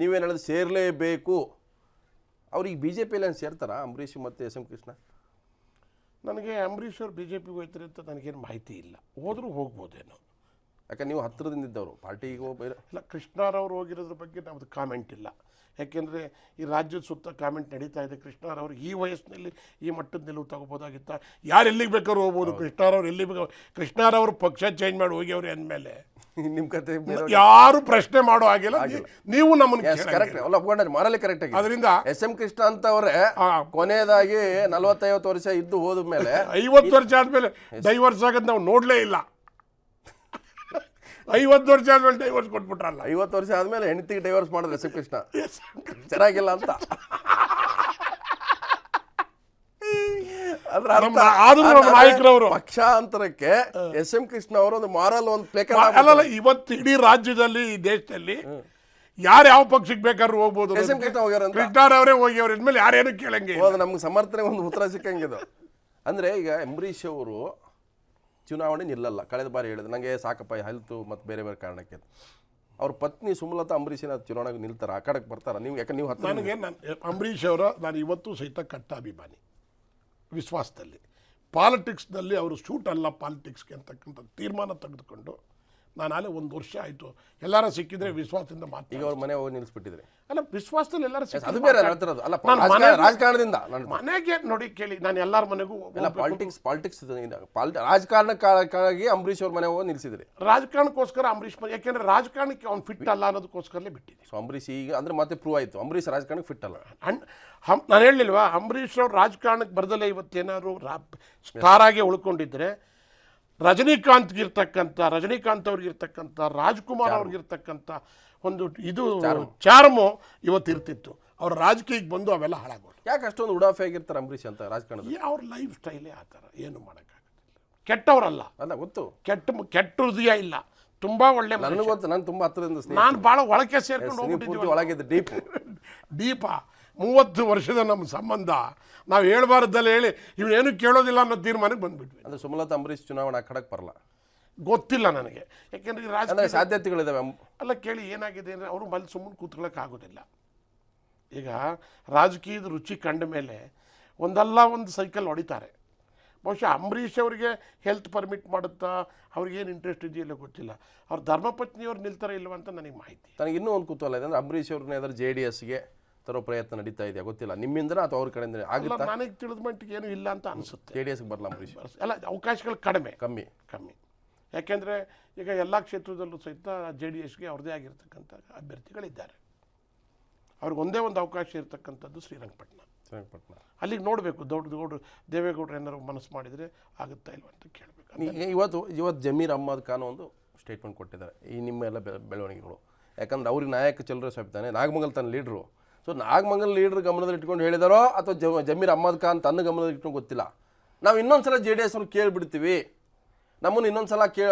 ನೀವೇನು ಹೇಳಿದ್ರೆ ಸೇರಲೇಬೇಕು. ಅವ್ರಿಗೆ ಬಿ ಜೆ ಪಿಯಲ್ಲಿ ಸೇರ್ತಾರಾ ಅಂಬರೀಷ್ ಮತ್ತು ಎಸ್ ಎಂ ಕೃಷ್ಣ? ನನಗೆ ಅಂಬರೀಷ್ ಅವರು ಬಿ ಜೆ ಪಿಗೆ ಹೋಯ್ತಾರೆ ಅಂತ ನನಗೇನು ಮಾಹಿತಿ ಇಲ್ಲ. ಹೋದರೂ ಹೋಗ್ಬೋದೇನೋ. ಯಾಕಂದ್ರೆ ನೀವು ಹತ್ತಿರದಿಂದ ಇದ್ದವರು? ಪಾರ್ಟಿಗೆ ಹೋಗಿ ಇಲ್ಲ ಕೃಷ್ಣಾರವ್ರು ಹೋಗಿರೋದ್ರ ಬಗ್ಗೆ ನಮ್ಮದು ಕಾಮೆಂಟ್ ಇಲ್ಲ. ಯಾಕೆಂದರೆ ಈ ರಾಜ್ಯದ ಸುತ್ತ ಕಾಮೆಂಟ್ ನಡೀತಾ ಇದೆ. ಕೃಷ್ಣಾರವ್ರು ಈ ವಯಸ್ಸಿನಲ್ಲಿ ಈ ಮಟ್ಟದ ನಿಲುವು ತಗೋಬೋದಾಗಿತ್ತ? ಯಾರು ಎಲ್ಲಿಗೆ ಬೇಕಾದ್ರೂ ಹೋಗ್ಬೋದು. ಕೃಷ್ಣಾರವ್ರು ಎಲ್ಲಿ ಬೇಕಾದ್ರು ಕೃಷ್ಣಾರವ್ರು ಪಕ್ಷ ಚೇಂಜ್ ಮಾಡಿ ಹೋಗ್ಯವ್ರೆ ಅಂದಮೇಲೆ. [LAUGHS] ನಿಮ್ಮ ಕತೆ ಯಾರು ಪ್ರಶ್ನೆ ಮಾಡೋ ಹಾಗಿಲ್ಲ. ನೀ- ನೀವು ನಮ್ಮನ್ನು ಕರೆಕ್ಟ್ ಅಲ್ಲ ಒಪ್ಕೊಂಡ್ರೆ ಕರೆಕ್ಟ್ ಆಗಿ ಅದರಿಂದ ಎಸ್ ಎಂ ಕೃಷ್ಣ ಅಂತ ಅವರೇ ಕೊನೆಯದಾಗಿ ನಲವತ್ತೈವತ್ತು ವರ್ಷ ಇದ್ದು ಹೋದ ಮೇಲೆ [LAUGHS] ಐವತ್ತು ವರ್ಷ ಆದ್ಮೇಲೆ ಡೈವರ್ಸ್ ಆಗದ್ ನಾವು ನೋಡಲೇ ಇಲ್ಲ. [LAUGHS] ಐವತ್ತು ವರ್ಷ ಆದ್ಮೇಲೆ ಡೈವರ್ಸ್ ಕೊಟ್ಬಿಟ್ರಲ್ಲ. ಐವತ್ತು ವರ್ಷ ಆದ್ಮೇಲೆ ಹೆಂಡತಿಗೆ ಡೈವರ್ಸ್ ಮಾಡಿದ್ರೆ ಎಸ್ ಎಂ ಕೃಷ್ಣ. ಚೆನ್ನಾಗಿಲ್ಲ ಅಂತ ಅದ್ರ ಅರ್ಥ- ನಮ್ಮ- ಆದ್ರೂ ನಮ್ಮ ಅಂದ್ರೆ ನಾಯಕರವರು. ಪಕ್ಷಾಂತರಕ್ಕೆ ಎಸ್ ಎಂ ಕೃಷ್ಣ ಅವರು ಒಂದು ಮಾರಲ್ ಒಂದು ಪ್ಲೇ ಅಲ್ಲಲ್ಲ ಇವತ್ತು ಇಡೀ ರಾಜ್ಯದಲ್ಲಿ ಈ ದೇಶದಲ್ಲಿ ಯಾರು ಯಾವ ಪಕ್ಷಕ್ಕೆ ಬೇಕಾದ್ರೂ ಹೋಗ್ಬೋದು ಎಸ್ ಎಂ ಕೃಷ್ಣ ಹೋಗ್ಯಾರ ಕೃಷ್ಣರವರೇ ಹೋಗ್ಯವ್ರ ಇದ್ಮೇಲೆ ಯಾರೇನು ಕೇಳಂಗೆ ನಮ್ಗೆ ಸಮರ್ಥನೆ ಒಂದು ಉತ್ತರ ಸಿಕ್ಕಂಗಿದು ಅಂದ್ರೆ ಈಗ ಅಂಬರೀಶ್ ಅವರು ಚುನಾವಣೆ ನಿಲ್ಲಲ್ಲ. ಕಳೆದ ಬಾರಿ ಹೇಳಿದ್ರು ನನಗೆ ಸಾಕಪ್ಪ ಹೆಲ್ತು ಮತ್ತು ಬೇರೆ ಬೇರೆ ಕಾರಣಕ್ಕೆ. ಅವ್ರ ಪತ್ನಿ ಸುಮಲತಾ ಅಂಬರೀಷಿನ ಚುನಾವಣೆಗೆ ನಿಲ್ತಾರ? ಆ ಕಡೆಗೆ ಬರ್ತಾರ? ನೀವು ಯಾಕೆ ನೀವು ಹತ್ತು ನನಗೆ ನಾನು ಅಂಬರೀಷ್ ಅವರ ನಾನು ಇವತ್ತು ಸಹಿತ ಕಟ್ಟ ಅಭಿಮಾನಿ ವಿಶ್ವಾಸದಲ್ಲಿ. ಪಾಲಿಟಿಕ್ಸ್ನಲ್ಲಿ ಅವರು ಶೂಟ್ ಅಲ್ಲ ಪಾಲಿಟಿಕ್ಸ್ಗೆ ಅಂತಕ್ಕಂಥ ತೀರ್ಮಾನ ತೆಗೆದುಕೊಂಡು ನಾನು ಅಲ್ಲೇ ಒಂದು ವರ್ಷ ಆಯಿತು. ಎಲ್ಲಾರ ಸಿಕ್ಕಿದ್ರೆ ವಿಶ್ವಾಸದಿಂದ ಮಾತು ಈಗ ಅವ್ರ ಮನೆ ಹೋಗಿ ನಿಲ್ಲಿಸ್ಬಿಟ್ಟಿದ್ರೆ ಅಲ್ಲ ವಿಶ್ವಾಸದಲ್ಲಿ ಎಲ್ಲರೂ ಅದು ಬೇರೆ ಹೇಳ್ತಿರೋದು. ಅಲ್ಲ ನಾನು ರಾಜಕಾರಣದಿಂದ ನಾನು ಮನೆಗೆ ನೋಡಿ ಕೇಳಿ ನಾನು ಎಲ್ಲರ ಮನೆಗೂ ಎಲ್ಲ ಪಾಲಿಟಿಕ್ಸ್ ಪಾಲಿಟಿಕ್ಸ್ ರಾಜಕಾರಣಕ್ಕಾಗಿ ಅಂಬರೀಷ್ ಅವ್ರ ಮನೆ ಹೋಗಿ ನಿಲ್ಲಿಸಿದ್ರಿ ರಾಜಕಾರಣಕ್ಕೋಸ್ಕರ ಅಂಬರೀಷ್ ಮನೆ ಯಾಕೆಂದ್ರೆ ರಾಜಕಾರಣಕ್ಕೆ ಅವ್ನು ಫಿಟ್ ಅಲ್ಲ ಅನ್ನೋದಕ್ಕೋಸ್ಕರಲೇ ಬಿಟ್ಟಿದೆ ಸೊ ಅಂಬರೀಷ್ ಈಗ ಅಂದ್ರೆ ಮತ್ತೆ ಪ್ರೂವ್ ಆಯ್ತು. ಅಂಬರೀಷ್ ರಾಜಕಾರಣಕ್ಕೆ ಫಿಟ್ ಅಲ್ಲ. ಅಂಡ್ ಹಮ್ ನಾನು ಹೇಳಲಿಲ್ವಾ? ಅಂಬರೀಷ್ ಅವ್ರು ರಾಜಕಾರಣಕ್ಕೆ ಬರದಲ್ಲೇ ಇವತ್ತೇನಾದ್ರು ರಾ ಸ್ಟಾರ್ ಆಗಿ ಉಳ್ಕೊಂಡಿದ್ರೆ ರಜನಿಕಾಂತ್ಗೆ ಇರ್ತಕ್ಕಂಥ ರಜನಿಕಾಂತ್ ಅವ್ರಿಗಿರ್ತಕ್ಕಂಥ ರಾಜ್ಕುಮಾರ್ ಅವ್ರಿಗಿರ್ತಕ್ಕಂಥ ಒಂದು ಇದು ಚಾರ್ಮು. ಇವತ್ತು ಇರ್ತಿತ್ತು. ಅವ್ರ ರಾಜಕೀಯಕ್ಕೆ ಬಂದು ಅವೆಲ್ಲ ಹಾಳಾಗೋದು. ಯಾಕೆ ಅಷ್ಟೊಂದು ಉಡಾಫೆ ಆಗಿರ್ತಾರೆ ಅಂಬರೀಷ್ ಅಂತ ರಾಜಕಾರಣದಲ್ಲಿ? ಅವ್ರ ಲೈಫ್ ಸ್ಟೈಲೇ ಆ ಥರ. ಏನು ಮಾಡೋಕ್ಕಾಗೋದಿಲ್ಲ ಕೆಟ್ಟವರಲ್ಲ. ಅಲ್ಲ ಗೊತ್ತು. ಕೆಟ್ಟ ಕೆಟ್ಟ ಹೃದಯ ಇಲ್ಲ. ತುಂಬ ಒಳ್ಳೆ. ನನಗೆ ಗೊತ್ತು ನಾನು ತುಂಬಾ ಹತ್ತಿರದಿಂದ ನಾನು ಭಾಳ ಒಳಕ್ಕೆ ಸೇರ್ಕೊಂಡು ಹೋಗ್ಬಿಟ್ಟಿದ್ದೀನಿ ಒಳಗಿದ್ದು ಡೀಪ್. ದೀಪ ಮೂವತ್ತು ವರ್ಷದ ನಮ್ಮ ಸಂಬಂಧ. ನಾವು ಹೇಳ್ಬಾರ್ದಲ್ಲಿ ಹೇಳಿ ಇವನೇನು ಕೇಳೋದಿಲ್ಲ ಅನ್ನೋ ತೀರ್ಮಾನಕ್ಕೆ ಬಂದ್ಬಿಟ್ವಿ. ಅಂದ್ರೆ ಸುಮಲತಾ ಅಂಬರೀಶ್ ಚುನಾವಣೆ ಕಡಕ್ ಬರಲ್ಲ ಗೊತ್ತಿಲ್ಲ ನನಗೆ. ಯಾಕೆಂದ್ರೆ ರಾಜಕೀಯ ಸಾಧ್ಯತೆಗಳಿದಾವೆ. ಅಲ್ಲ ಕೇಳಿ ಏನಾಗಿದೆ ಅಂದರೆ ಅವರು ಮಲ್ಲಿ ಸುಮ್ಮನೆ ಕೂತ್ಕೊಳ್ಳೋಕೆ ಆಗೋದಿಲ್ಲ. ಈಗ ರಾಜಕೀಯದ ರುಚಿ ಕಂಡ ಮೇಲೆ ಒಂದಲ್ಲ ಒಂದು ಸೈಕಲ್ ಹೊಡಿತಾರೆ. ಬಹುಶಃ ಅಂಬರೀಷ್ ಅವರಿಗೆ ಹೆಲ್ತ್ ಪರ್ಮಿಟ್ ಮಾಡುತ್ತಾ ಅವ್ರಿಗೇನು ಇಂಟ್ರೆಸ್ಟ್ ಇದೆಯಲ್ಲ ಗೊತ್ತಿಲ್ಲ. ಅವ್ರ ಧರ್ಮಪತ್ನಿಯವ್ರು ನಿಲ್ತಾರೆ ಇಲ್ವ ಅಂತ ನನಗೆ ಮಾಹಿತಿ ನನಗೆ ಇನ್ನೂ ಒಂದು ಕುತೂಹಲ ಇದೆ. ಅಂದ್ರೆ ಅಂಬರೀಷ್ ಅವ್ರನ್ನ ಏನಾದ್ರು ಜೆ ಡಿ ಎಸ್ಗೆ ತರೋ ಪ್ರಯತ್ನ ನಡೀತಾ ಇದೆಯಾ ಗೊತ್ತಿಲ್ಲ. ನಿಮ್ಮಿಂದ ಅಥವಾ ಅವ್ರ ಕಡೆಯಿಂದ ನನಗೆ ತಿಳಿದ ಮಟ್ಟಿಗೆ ಏನು ಇಲ್ಲ ಅಂತ ಅನಿಸುತ್ತೆ. ಜೆ ಡಿ ಎಸ್ಗೆ ಬರಲ್ಲ ಅಂಬರೀಷ್ ಅಲ್ಲ ಅವಕಾಶಗಳು ಕಡಿಮೆ. ಕಮ್ಮಿ. ಕಮ್ಮಿ. ಯಾಕೆಂದರೆ ಈಗ ಎಲ್ಲ ಕ್ಷೇತ್ರದಲ್ಲೂ ಸಹಿತ ಜೆ ಡಿ ಎಸ್ಗೆ ಅವ್ರದ್ದೇ ಆಗಿರ್ತಕ್ಕಂಥ ಅಭ್ಯರ್ಥಿಗಳಿದ್ದಾರೆ. ಅವ್ರಿಗೆ ಒಂದೇ ಒಂದು ಅವಕಾಶ ಇರತಕ್ಕಂಥದ್ದು ಶ್ರೀರಂಗಪಟ್ಟಣ ಶ್ರೀರಂಗಪಟ್ಟಣ ಅಲ್ಲಿಗೆ ನೋಡಬೇಕು ದೊಡ್ಡ ದೊಡ್ಡ ದೇವೇಗೌಡರು ಏನಾರು ಮನಸ್ಸು ಮಾಡಿದರೆ ಆಗುತ್ತಾ ಇಲ್ವ ಅಂತ ಕೇಳಬೇಕು. ಇವತ್ತು ಇವತ್ತು ಜಮೀರ್ ಅಹ್ಮದ್ ಖಾನ್ ಒಂದು ಸ್ಟೇಟ್ಮೆಂಟ್ ಕೊಟ್ಟಿದ್ದಾರೆ. ಈ ನಿಮ್ಮೆಲ್ಲ ಬೆಳವಣಿಗೆಗಳು. ಯಾಕಂದ್ರೆ ಅವ್ರಿಗೆ ನಾಯಕ ಚಲರ ಸಾಬಿತಾನೆ ತಾನೆ ನಾಗಮಂಗಲ್ ತನ್ನ ಲೀಡ್ರು ಸೊ ನಾಗಮಂಗಲ್ ಲೀಡರ್ ಗಮನದಲ್ಲಿ ಇಟ್ಕೊಂಡು ಹೇಳಿದಾರೋ ಅಥವಾ ಜ ಜಮೀರ್ ಅಹ್ಮದ್ ಖಾನ್ ತನ್ನ ಗಮನದಲ್ಲಿ ಇಟ್ಕೊಂಡು ಗೊತ್ತಿಲ್ಲ. ನಾವು ಇನ್ನೊಂದ್ಸಲ ಜೆ ಡಿ ಎಸ್ ಅವ್ರು ಕೇಳಿಬಿಡ್ತೀವಿ. ನಮ್ಮನ್ನು ಇನ್ನೊಂದ್ಸಲ ಕೇ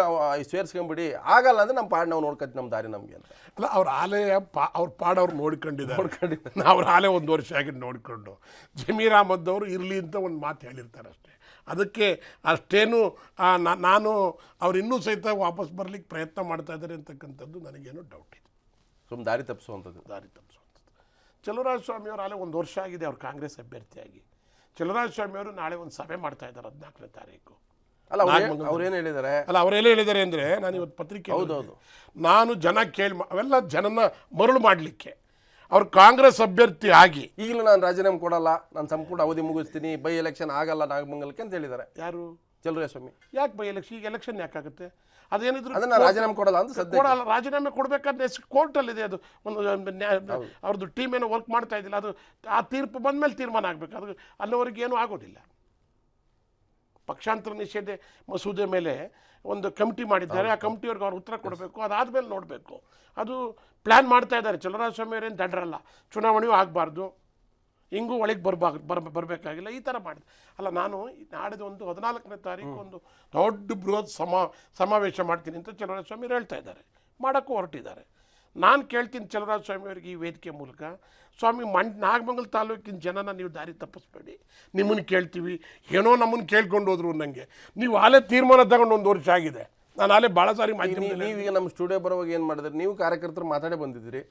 ಸೇರಿಸ್ಕೊಂಬಿಡಿ. ಆಗಲ್ಲ ಅಂದ್ರೆ ನಮ್ಮ ಪಾಡ್ ನಾವು ನೋಡ್ಕೊತೀವಿ ನಮ್ಮ ದಾರಿ ನಮಗೆ ಅಂತ. ಅಲ್ಲ ಅವ್ರ ಆಲೆಯ ಪಾ ಅವ್ರ ಪಾಡ್ ಅವ್ರು ನೋಡ್ಕೊಂಡಿದ್ದಾರೆ. ಅವ್ರ ಆಲೆ ಒಂದು ವರ್ಷ ಆಗಿ ನೋಡಿಕೊಂಡು. ಜಮೀರ್ ಅಹಮದ್ ಅವರು ಇರಲಿ ಅಂತ ಒಂದು ಮಾತು ಹೇಳಿರ್ತಾರೆ ಅಷ್ಟೇ. ಅದಕ್ಕೆ ಅಷ್ಟೇನು ನಾನು ಅವ್ರು ಇನ್ನೂ ಸಹಿತ ವಾಪಸ್ ಬರ್ಲಿಕ್ಕೆ ಪ್ರಯತ್ನ ಮಾಡ್ತಾ ಇದ್ದಾರೆ ಅಂತಕ್ಕಂಥದ್ದು ನನಗೇನು ಡೌಟ್ ಇದೆ. ಸುಮ್ಮ ದಾರಿ ತಪ್ಪಿಸುವಂಥದ್ದು. ದಾರಿ ತಪ್ಪಿಸುವಂಥದ್ದು ಚಲುವರಾಜ ಸ್ವಾಮಿ ಅವರು ಅಲ್ಲೇ ಒಂದು ವರ್ಷ ಆಗಿದೆ ಅವ್ರು ಕಾಂಗ್ರೆಸ್ ಅಭ್ಯರ್ಥಿಯಾಗಿ. ಚಲುವರಾಜ ಸ್ವಾಮಿ ಅವರು ನಾಳೆ ಒಂದು ಸಭೆ ಮಾಡ್ತಾ ಇದ್ದಾರೆ ಹದಿನಾಲ್ಕನೇ ತಾರೀಕು. ಅಲ್ಲ ಅವ್ರು ಅವ್ರೇನು ಹೇಳಿದ್ದಾರೆ? ಅಲ್ಲ ಅವರೇನು ಹೇಳಿದ್ದಾರೆ ಅಂದರೆ ನಾನು ಇವತ್ತು ಪತ್ರಿಕೆ ಹೌದೌದು. ನಾನು ಜನ ಕೇಳಿ ಅವೆಲ್ಲ ಜನನ ಮರಳು ಮಾಡಲಿಕ್ಕೆ. ಅವ್ರು ಕಾಂಗ್ರೆಸ್ ಅಭ್ಯರ್ಥಿ ಆಗಿ ಈಗಲೂ ನಾನು ರಾಜೀನಾಮೆ ಕೊಡಲ್ಲ ನಾನು ಸಂಪೂರ್ಣ ಅವಧಿ ಮುಗಿಸ್ತೀನಿ ಬೈ ಎಲೆಕ್ಷನ್ ಆಗಲ್ಲ ನಾಗಮಂಗಲಕ್ಕೆ ಅಂತ ಹೇಳಿದ್ದಾರೆ. ಯಾರು? ಚಲರಾಜ್ ಸ್ವಾಮಿ ಯಾಕೆ ಬೈ ಎಲೆಕ್ಷನ್ ಈಗ ಎಲೆಕ್ಷನ್ ಯಾಕಾಗುತ್ತೆ? ಅದೇನಿದ್ರು ಅದನ್ನ ರಾಜೀನಾಮೆ ಕೊಡಲ್ಲ ಅಂತ ಸದ್ಯ ಕೊಡಲ್ಲ ರಾಜೀನಾಮೆ ಕೊಡಬೇಕಾದ್ರೆ ಕೋರ್ಟಲ್ಲಿದೆ ಅದು. ಒಂದು ಅವ್ರದ್ದು ಟೀಮ್ ಏನೋ ವರ್ಕ್ ಮಾಡ್ತಾ ಇದ್ದಿಲ್ಲ ಅದು ಆ ತೀರ್ಪು ಬಂದಮೇಲೆ ತೀರ್ಮಾನ ಆಗಬೇಕು. ಅದು ಅಲ್ಲಿವರೆಗೆ ಏನೂ ಆಗೋದಿಲ್ಲ. ಪಕ್ಷಾಂತರ ನಿಷೇಧ ಮಸೂದೆ ಮೇಲೆ ಒಂದು ಕಮಿಟಿ ಮಾಡಿದ್ದಾರೆ. ಆ ಕಮಿಟಿಯವ್ರಿಗೆ ಅವ್ರು ಉತ್ತರ ಕೊಡಬೇಕು. ಅದಾದಮೇಲೆ ನೋಡಬೇಕು. ಅದು ಪ್ಲ್ಯಾನ್ ಮಾಡ್ತಾ ಇದ್ದಾರೆ. ಚಲರಾಜಸ್ವಾಮಿ ಅವರೇನು ದಡ್ರಲ್ಲ. ಚುನಾವಣೆಯೂ ಆಗಬಾರ್ದು. ಹಿಂಗೂ ಒಳಗೆ ಬರ್ಬಾಗ ಬರ್ ಬರಬೇಕಾಗಿಲ್ಲ, ಈ ಥರ ಮಾಡಿದೆ. ಅಲ್ಲ, ನಾನು ನಾಡಿದ ಒಂದು ಹದಿನಾಲ್ಕನೇ ತಾರೀಕು ಒಂದು ದೊಡ್ಡ ಬೃಹತ್ ಸಮ ಸಮಾವೇಶ ಮಾಡ್ತೀನಿ ಅಂತ ಚಲರಾಜಸ್ವಾಮಿ ಹೇಳ್ತಾ ಇದ್ದಾರೆ. ಮಾಡೋಕ್ಕೂ ಹೊರಟಿದ್ದಾರೆ. ನಾನು ಕೇಳ್ತೀನಿ ಚಲರಾಜಸ್ವಾಮಿ ಅವರಿಗೆ ಈ ವೇದಿಕೆ ಮೂಲಕ. ಸ್ವಾಮಿ, ಮಂಡ್, ನಾಗಮಂಗಲ ತಾಲೂಕಿನ ಜನನ ನೀವು ದಾರಿ ತಪ್ಪಿಸ್ಬೇಡಿ. ನಿಮ್ಮನ್ನು ಕೇಳ್ತೀವಿ. ಏನೋ ನಮ್ಮನ್ನು ಕೇಳ್ಕೊಂಡು ಹೋದ್ರು ನನಗೆ ನೀವು ಆಲೇ ತೀರ್ಮಾನ ತಗೊಂಡು ಒಂದು ವರ್ಷ ಆಗಿದೆ. ನಾನು ಅಲ್ಲೇ ಬಹಳ ಸಾರಿ ಮಾಹಿತಿ ನೀವೀಗ ನಮ್ಮ ಸ್ಟುಡಿಯೋ ಬರುವಾಗ ಏನ್ ಮಾಡಿದ್ರಿ? ನೀವು ಕಾರ್ಯಕರ್ತರು ಮಾತಾಡೇ ಬಂದಿದ್ದೀರಿ.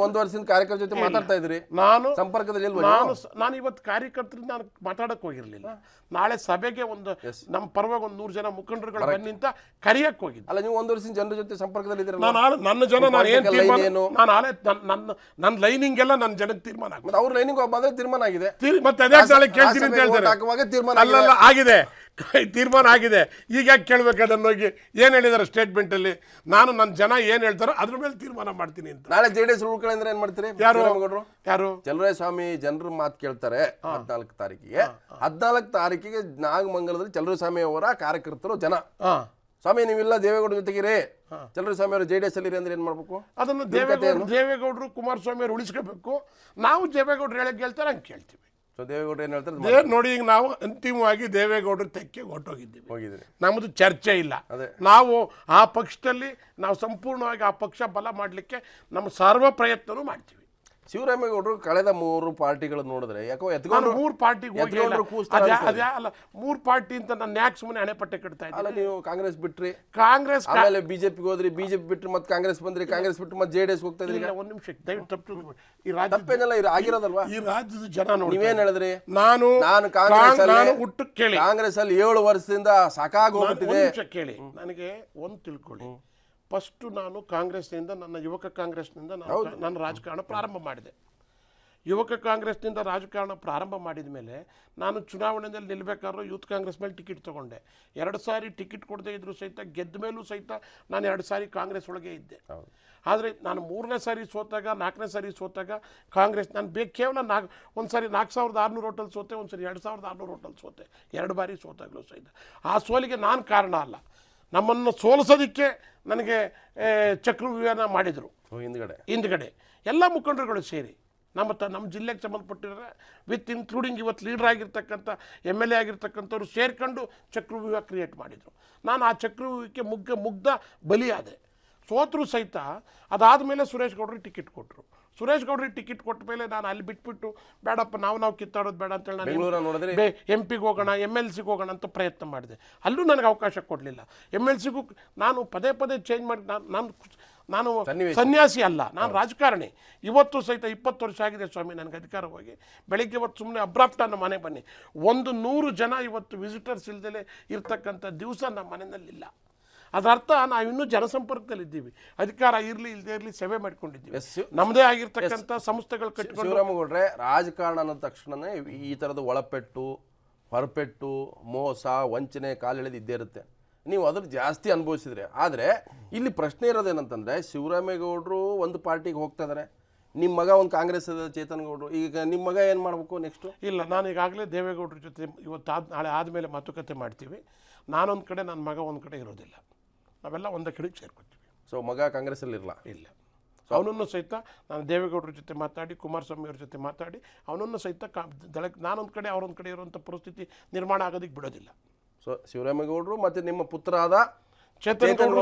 ಒಂದು ವರ್ಷದಿಂದ ಕಾರ್ಯಕರ್ತರ ಜೊತೆ ಮಾತಾಡ್ತಾ ಇದ್ರಿ ನಾನು ಸಂಪರ್ಕದಲ್ಲಿ ನಾನು ನಾನು ಇವತ್ತು ಕಾರ್ಯಕರ್ತರಿಂದ ನಾನು ಮಾತಾಡಕ್ಕೆ ಹೋಗಿರಲಿಲ್ಲ. ನಾಳೆ ಸಭೆಗೆ ಒಂದು ನಮ್ಮ ಪರವಾಗಿ ಒಂದು ನೂರು ಜನ ಮುಖಂಡರುಗಳು ಬಂದಿಂತ ಕರಿಯಕ್ಕೆ ಹೋಗಿದ್ದೆ. ಅಲ್ಲ ನೀವು ಒಂದು ವರ್ಷದಿಂದ ಜನರ ಜೊತೆ ಸಂಪರ್ಕದಲ್ಲಿ ಇದ್ದೀರಿ ನಾನು ನನ್ನ ಜನ ನಾನು ಏನು? ನಾನು ಆಲೆ ನನ್ನ- ನನ್ನ ಲೈನಿಂಗ್ ಎಲ್ಲ ನನ್ನ ಜನಕ್ಕೆ ತೀರ್ಮಾನ ಆಗ್ತದೆ ಅವ್ರ ಲೈನಿಂಗ್ ಬಂದ್ರೆ ತೀರ್ಮಾನ ಆಗಿದೆ. ಮತ್ತೆ ಅದೇ ನಾಳೆ ಕೇಳ್ತೀನಿ ಅಂತ ಹೇಳ್ತಾರೆ. ತೀರ್ಮಾನ ಅಲ್ಲಲ್ಲ ಆಗಿದೆ. [LAUGHS] ತೀರ್ಮಾನ ಆಗಿದೆ. ಈಗ ಯಾಕೆ ಕೇಳ್ಬೇಕು ಅದನ್ನ ಹೋಗಿ? ಏನು ಹೇಳಿದ್ದಾರೆ ಸ್ಟೇಟ್ಮೆಂಟ್ ಅಲ್ಲಿ? ನಾನು ನನ್ನ ಜನ ಏನು ಹೇಳ್ತಾರೋ ಅದ್ರ ಮೇಲೆ ತೀರ್ಮಾನ ಮಾಡ್ತೀನಿ ಅಂತ. ನಾಳೆ ಜೆ ಡಿ ಎಸ್ ಉಳ್ಕೊಳ್ಳಿ ಏನ್ ಮಾಡ್ತೀರಿ? ಯಾರು? ಶ್ರೀರಾಮಗೌಡ್ರು ಯಾರು? ಜನರ ಮಾತು ಕೇಳ್ತಾರೆ ಹದಿನಾಲ್ಕು ತಾರೀಕಿಗೆ. ಹದಿನಾಲ್ಕು ತಾರೀಕಿಗೆ ನಾಗಮಂಗಲದಲ್ಲಿ ಚಲುವರಾಯ ಸ್ವಾಮಿ ಅವರ ಕಾರ್ಯಕರ್ತರು ಜನ. ಸ್ವಾಮಿ ನೀವಿಲ್ಲ ದೇವೇಗೌಡ ಜೊತೆಗಿರಿ. ಸ್ವಾಮಿ ಅವರು ಜೆ ಡಿ ಎಸ್ ಅಲ್ಲಿ ಅಂದ್ರೆ ಏನ್ ಮಾಡ್ಬೇಕು? ಅದನ್ನು ದೇವೇಗೌಡರು ದೇವೇಗೌಡರು ಕುಮಾರಸ್ವಾಮಿ ಅವರು ಉಳಿಸ್ಕೋಬೇಕು. ನಾವು ದೇವೇಗೌಡರು ಹೇಳಕ್ ಕೇಳ್ತಾರೆ ಹಂಗೆ ಕೇಳ್ತೀವಿ. ಸೊ ದೇವೇಗೌಡರು ಏನ್ ಹೇಳ್ತಾರೆ ಅದು ನೋಡಿ ಈಗ ನಾವು ಅಂತಿಮವಾಗಿ ದೇವೇಗೌಡರು ತೆಕ್ಕೆ ಹೊಟ್ಟೋಗಿದ್ದೀವಿ ಹೋಗಿದ್ರಿ ನಮ್ಮದು ಚರ್ಚೆ ಇಲ್ಲ. ಅದೇ. ನಾವು ಆ ಪಕ್ಷದಲ್ಲಿ ನಾವು ಸಂಪೂರ್ಣವಾಗಿ ಆ ಪಕ್ಷ ಬಲ ಮಾಡಲಿಕ್ಕೆ ನಮ್ಮ ಸರ್ವ ಪ್ರಯತ್ನನೂ ಮಾಡ್ತೀವಿ. ಶಿವರಾಮೇಗೌಡರು ಕಳೆದ ಮೂರು ಪಾರ್ಟಿಗಳು ನೋಡಿದ್ರೆ ಯಾಕೋ ಎತ್ಕೊಂಡು ಮೂರು ಅದೇ ಅಲ್ಲ ಮೂರು ಪಾರ್ಟಿ ಅಂತ ನನ್ನ ಯಾಕೆ ಸುಮ್ಮನೆ ಹಣೆ ಪಟ್ಟೆ ಕಟ್ತಾ ಅಲ್ಲ ನೀವು ಕಾಂಗ್ರೆಸ್ ಬಿಟ್ರಿ. ಕಾಂಗ್ರೆಸ್ ಆಮೇಲೆ ಬಿಜೆಪಿಗೆ ಹೋದ್ರಿ ಬಿಜೆಪಿ ಬಿಟ್ರಿ ಮತ್ತೆ ಕಾಂಗ್ರೆಸ್ ಬಂದ್ರಿ ಕಾಂಗ್ರೆಸ್ ಬಿಟ್ಟು ಮತ್ತೆ ಜೆಡಿಎಸ್ ಹೋಗ್ತಾ ಇದ್ರಿ ಒಂದು ನಿಮಿಷ ದಯವಿಟ್ಟು ತಪ್ಪು ಈ ರಾಜ್ಯ ತಪ್ಪೇನಲ್ಲ ಇದು ಆಗಿರೋದಲ್ವಾ? ಈ ರಾಜ್ಯದ ಜನ ನೋಡಿ ನೀವೇನ್ ಹೇಳಿದ್ರಿ? ನಾನು ನಾನು ಕಾಂಗ್ರೆಸ್ ಕಾಂಗ್- ನಾನು ಹುಟ್ಟು ಕೇಳಿ. ಕಾಂಗ್ರೆಸ್ ಅಲ್ಲಿ ಏಳು ವರ್ಷದಿಂದ ಸಾಕಾಗಿ ಹೋಗ್ಬಿಟ್ಟಿದೆ. ಕೇಳಿ. ನನಗೆ ಒಂದು ತಿಳ್ಕೊಳ್ಳಿ. ಫಸ್ಟು ನಾನು ಕಾಂಗ್ರೆಸ್ನಿಂದ ನನ್ನ ಯುವಕ ಕಾಂಗ್ರೆಸ್ನಿಂದ ನಾನು ನಾನು ರಾಜಕಾರಣ ಪ್ರಾರಂಭ ಮಾಡಿದೆ. ಯುವಕ ಕಾಂಗ್ರೆಸ್ನಿಂದ ರಾಜಕಾರಣ ಪ್ರಾರಂಭ ಮಾಡಿದ ಮೇಲೆ ನಾನು ಚುನಾವಣೆಯಲ್ಲಿ ನಿಲ್ಲಬೇಕಾದ್ರೂ ಯೂತ್ ಕಾಂಗ್ರೆಸ್ ಮೇಲೆ ಟಿಕೆಟ್ ತಗೊಂಡೆ. ಎರಡು ಸಾರಿ ಟಿಕೆಟ್ ಕೊಡದೇ ಇದ್ದರೂ ಸಹಿತ ಗೆದ್ದ ಮೇಲೂ ಸಹಿತ ನಾನು ಎರಡು ಸಾರಿ ಕಾಂಗ್ರೆಸ್ ಒಳಗೆ ಇದ್ದೆ. ಆದರೆ ನಾನು ಮೂರನೇ ಸಾರಿ ಸೋತಾಗ ನಾಲ್ಕನೇ ಸಾರಿ ಸೋತಾಗ ಕಾಂಗ್ರೆಸ್ ನಾನು ಬೇ ಕೇವಲ ನಾಲ್ಕು ಒಂದು ಸಾರಿ ನಾಲ್ಕು ಸಾವಿರದ ಆರುನೂರು ಹೋಟೆಲ್ ಸೋತೆ ಒಂದು ಸಾರಿ ಎರಡು ಸಾವಿರದ ಆರುನೂರು ಹೋಟೆಲ್ ಸೋತೆ. ಎರಡು ಬಾರಿ ಸೋತಾಗಲೂ ಸಹಿತ. ಆ ಸೋಲಿಗೆ ನಾನು ಕಾರಣ ಅಲ್ಲ. ನಮ್ಮನ್ನು ಸೋಲಿಸೋದಕ್ಕೆ ನನಗೆ ಚಕ್ರವ್ಯೂಹನ ಮಾಡಿದರು. ಹಿಂದ್ಗಡೆ. ಹಿಂದ್ಗಡೆ. ಎಲ್ಲ ಮುಖಂಡರುಗಳು ಸೇರಿ ನಮ್ಮ ತ ನಮ್ಮ ಜಿಲ್ಲೆಗೆ ಸಂಬಂಧಪಟ್ಟಿರೋ ವಿತ್ ಇನ್ಕ್ಲೂಡಿಂಗ್ ಇವತ್ತು ಲೀಡರ್ ಆಗಿರ್ತಕ್ಕಂಥ ಎಂ ಎಲ್ ಎ ಆಗಿರ್ತಕ್ಕಂಥವ್ರು ಸೇರ್ಕೊಂಡು ಚಕ್ರವ್ಯೂಹ ಕ್ರಿಯೇಟ್ ಮಾಡಿದರು. ನಾನು ಆ ಚಕ್ರವ್ಯೂಹಕ್ಕೆ ಮುಗ್ಗ ಮುಗ್ಧ ಬಲಿಯಾದೆ. ಸೋತರು ಸಹಿತ ಅದಾದ ಮೇಲೆ ಸುರೇಶ್ ಗೌಡರು ಟಿಕೆಟ್ ಕೊಟ್ಟರು ಸುರೇಶ್ ಗೌಡ್ರಿಗೆ ಟಿಕೆಟ್ ಕೊಟ್ಟ ಮೇಲೆ ನಾನು ಅಲ್ಲಿ ಬಿಟ್ಬಿಟ್ಟು ಬೇಡಪ್ಪ ನಾವು ನಾವು ಕಿತ್ತಾಡೋದು ಬೇಡ ಅಂತೇಳಿ ನಾನು ನೋಡಿದ್ರೆ ಎಂ ಪಿಗೆ ಹೋಗೋಣ ಎಂ ಎಲ್ ಸಿಗೆ ಹೋಗೋಣ ಅಂತ ಪ್ರಯತ್ನ ಮಾಡಿದೆ. ಅಲ್ಲೂ ನನಗೆ ಅವಕಾಶ ಕೊಡಲಿಲ್ಲ. ಎಂ ಎಲ್ ಸಿಗೂ ನಾನು ಪದೇ ಪದೇ ಚೇಂಜ್ ಮಾಡಿ ನಾನು ನಾನು ನಾನು ಸನ್ಯಾಸಿ ಅಲ್ಲ ನಾನು ರಾಜಕಾರಣಿ. ಇವತ್ತು ಸಹಿತ ಇಪ್ಪತ್ತು ವರ್ಷ ಆಗಿದೆ ಸ್ವಾಮಿ ನನಗೆ ಅಧಿಕಾರ ಹೋಗಿ. ಬೆಳಿಗ್ಗೆ ಇವತ್ತು ಸುಮ್ಮನೆ ಅಬ್ರಾಪ್ಟ ನಮ್ಮ ಮನೆ ಬನ್ನಿ. ಒಂದು ನೂರು ಜನ ಇವತ್ತು ವಿಸಿಟರ್ಸ್ ಇಲ್ದಲೆ ಇರ್ತಕ್ಕಂಥ ದಿವಸ ನಮ್ಮ ಮನೆಯಲ್ಲಿಲ್ಲ. ಅದರ ನಾವಿನ್ನೂ ನಾವು ಇನ್ನೂ ಜನಸಂಪರ್ಕದಲ್ಲಿದ್ದೀವಿ. ಅಧಿಕಾರ ಇರಲಿ ಇಲ್ಲದೇ ಇರಲಿ ಸೇವೆ ಮಾಡ್ಕೊಂಡಿದ್ದೀವಿ. ನಮ್ಮದೇ ಆಗಿರ್ತಕ್ಕಂಥ ಸಂಸ್ಥೆಗಳು ಕಟ್ಟಿಕೊಂಡ್ರೆ ಶಿವರಾಮಗೌಡ್ರೆ ರಾಜಕಾರಣ ಅನ್ನೋ ತಕ್ಷಣನೇ ಈ ಥರದ ಒಳಪೆಟ್ಟು ಹೊರಪೆಟ್ಟು ಮೋಸ ವಂಚನೆ ಕಾಲೆಳೆದು ಇದ್ದೇ ಇರುತ್ತೆ. ನೀವು ಅದ್ರ ಜಾಸ್ತಿ ಅನುಭವಿಸಿದ್ರೆ ಆದರೆ ಇಲ್ಲಿ ಪ್ರಶ್ನೆ ಇರೋದೇನಂತಂದರೆ ಶಿವರಾಮೇಗೌಡರು ಒಂದು ಪಾರ್ಟಿಗೆ ಹೋಗ್ತಾ ಇದಾರೆ. ನಿಮ್ಮ ಮಗ ಒಂದು ಕಾಂಗ್ರೆಸ್ ಚೇತನ್ ಗೌಡ್ರು. ಈಗ ನಿಮ್ಮ ಮಗ ಏನು ಮಾಡಬೇಕು ನೆಕ್ಸ್ಟು ಇಲ್ಲ ನಾನು ಈಗಾಗಲೇ ದೇವೇಗೌಡರ ಜೊತೆ ಇವತ್ತು ಆದ ನಾಳೆ ಆದಮೇಲೆ ಮಾತುಕತೆ ಮಾಡ್ತೀವಿ. ನಾನೊಂದು ಕಡೆ ನನ್ನ ಮಗ ಒಂದು ಕಡೆ ಇರೋದಿಲ್ಲ. ನಾವೆಲ್ಲ ಒಂದೇ ಕಡೆಗೆ ಸೇರ್ಕೊತೀವಿ. ಸೊ ಮಗ ಕಾಂಗ್ರೆಸ್ಸಲ್ಲಿ ಇರಲ್ಲ ಇಲ್ಲ. ಅವನನ್ನು ಸಹಿತ ನಾನು ದೇವೇಗೌಡರ ಜೊತೆ ಮಾತಾಡಿ ಕುಮಾರಸ್ವಾಮಿ ಅವ್ರ ಜೊತೆ ಮಾತಾಡಿ ಅವನನ್ನು ಸಹಿತ ಕಾ ದಳಕ್ಕೆ ನಾನೊಂದು ಕಡೆ ಅವರೊಂದು ಕಡೆ ಇರುವಂಥ ಪರಿಸ್ಥಿತಿ ನಿರ್ಮಾಣ ಆಗೋದಕ್ಕೆ ಬಿಡೋದಿಲ್ಲ. ಸೊ ಶಿವರಾಮೇಗೌಡರು ಮತ್ತು ನಿಮ್ಮ ಪುತ್ರ ಆದ ಚೇತನ್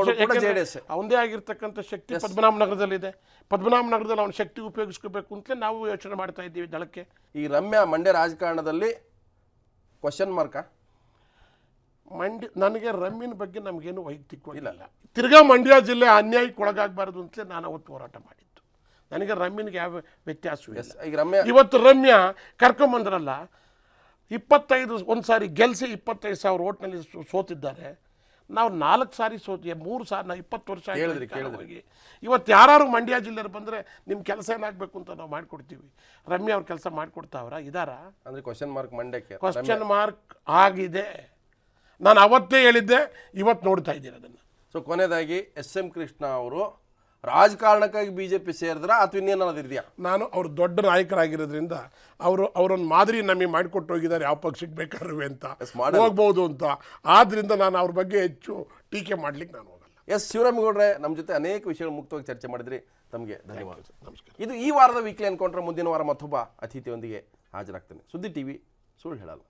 ಅವಂದೇ ಆಗಿರ್ತಕ್ಕಂಥ ಶಕ್ತಿ ಪದ್ಮನಾಭ ನಗರದಲ್ಲಿದೆ. ಪದ್ಮನಾಭ ನಗರದಲ್ಲಿ ಅವನ ಶಕ್ತಿ ಉಪಯೋಗಿಸ್ಕೋಬೇಕು ಅಂತಲೇ ನಾವು ಯೋಚನೆ ಮಾಡ್ತಾ ಇದ್ದೀವಿ ದಳಕ್ಕೆ. ಈ ರಮ್ಯಾ ಮಂಡ್ಯ ರಾಜಕಾರಣದಲ್ಲಿ ಕ್ವಶನ್ ಮಾರ್ಕಾ ಮಂಡ್ಯ ನನಗೆ ರಮ್ಮಿನ ಬಗ್ಗೆ ನಮಗೇನು ವೈಯಕ್ತಿಕವಾಗಿಲ್ಲ ತಿರ್ಗಾ ಮಂಡ್ಯ ಜಿಲ್ಲೆ ಅನ್ಯಾಯಕ್ಕೆ ಒಳಗಾಗಬಾರ್ದು ಅಂತಲೇ ನಾನು ಅವತ್ತು ಹೋರಾಟ ಮಾಡಿದ್ದು. ನನಗೆ ರಮ್ಮಿನಿಗೆ ಯಾವ ವ್ಯತ್ಯಾಸವೂ ಇಲ್ಲ. ಈಗ ರಮ್ಯ ಇವತ್ತು ರಮ್ಯಾ ಕರ್ಕೊಂಬಂದ್ರಲ್ಲ ಇಪ್ಪತ್ತೈದು ಒಂದು ಸಾರಿ ಗೆಲ್ಸಿ ಇಪ್ಪತ್ತೈದು ಸಾವಿರ ಓಟ್ನಲ್ಲಿ ಸೋತಿದ್ದಾರೆ. ನಾವು ನಾಲ್ಕು ಸಾರಿ ಸೋತಿ ಮೂರು ಸಾರಿ ನಾವು ಇಪ್ಪತ್ತು ವರ್ಷ ಹೇಳಿದ್ರಿ ಕೇಳಿದ್ರಿ, ಇವತ್ತು ಯಾರು ಮಂಡ್ಯ ಜಿಲ್ಲೆಯವ್ರು ಬಂದರೆ ನಿಮ್ಮ ಕೆಲಸ ಏನಾಗಬೇಕು ಅಂತ ನಾವು ಮಾಡಿಕೊಡ್ತೀವಿ. ರಮ್ಯಾ ಅವ್ರ ಕೆಲಸ ಮಾಡಿಕೊಡ್ತಾವ್ರ? ಇದಾರಾ? ಅಂದರೆ ಕ್ವಶನ್ ಮಾರ್ಕ್ ಮಂಡ್ಯಕ್ಕೆ ಕ್ವಶನ್ ಮಾರ್ಕ್ ಆಗಿದೆ. ನಾನು ಅವತ್ತೇ ಹೇಳಿದ್ದೆ ಇವತ್ತು ನೋಡ್ತಾ ಇದ್ದೀನಿ ಅದನ್ನು. ಸೊ ಕೊನೆಯದಾಗಿ ಎಸ್ ಎಂ ಕೃಷ್ಣ ಅವರು ರಾಜಕಾರಣಕ್ಕಾಗಿ ಬಿ ಜೆ ಪಿ ಸೇರಿದ್ರ ಅಥವಾ ಇನ್ನೇನಾದ್ರು ಇದೆಯಾ? ನಾನು ಅವರು ದೊಡ್ಡ ನಾಯಕರಾಗಿರೋದ್ರಿಂದ ಅವರು ಅವರೊಂದು ಮಾದರಿ ನಮಗೆ ಮಾಡಿಕೊಟ್ಟು ಹೋಗಿದ್ದಾರೆ ಯಾವ ಪಕ್ಷಕ್ಕೆ ಬೇಕಾದ್ರು ಅಂತ. ಹೋಗ್ಬೋದು ಅಂತ. ಆದ್ದರಿಂದ ನಾನು ಅವ್ರ ಬಗ್ಗೆ ಹೆಚ್ಚು ಟೀಕೆ ಮಾಡ್ಲಿಕ್ಕೆ ನಾನು ಹೋಗಲ್ಲ. ಎಸ್ ಶಿವರಾಮೇಗೌಡ್ರೆ ನಮ್ಮ ಜೊತೆ ಅನೇಕ ವಿಷಯಗಳು ಮುಕ್ತವಾಗಿ ಚರ್ಚೆ ಮಾಡಿದ್ರಿ. ತಮಗೆ ಧನ್ಯವಾದ. ನಮಸ್ಕಾರ. ಇದು ಈ ವಾರದ ವೀಕ್ಲಿ ಅನ್ಕೊಂಡ್ರೆ ಮುಂದಿನ ವಾರ ಮತ್ತೊಬ್ಬ ಅತಿಥಿಯೊಂದಿಗೆ ಹಾಜರಾಗ್ತೇನೆ. ಸುದ್ದಿ ಟಿವಿ ಸುಳ್ಳು ಹೇಳಲ್ಲ.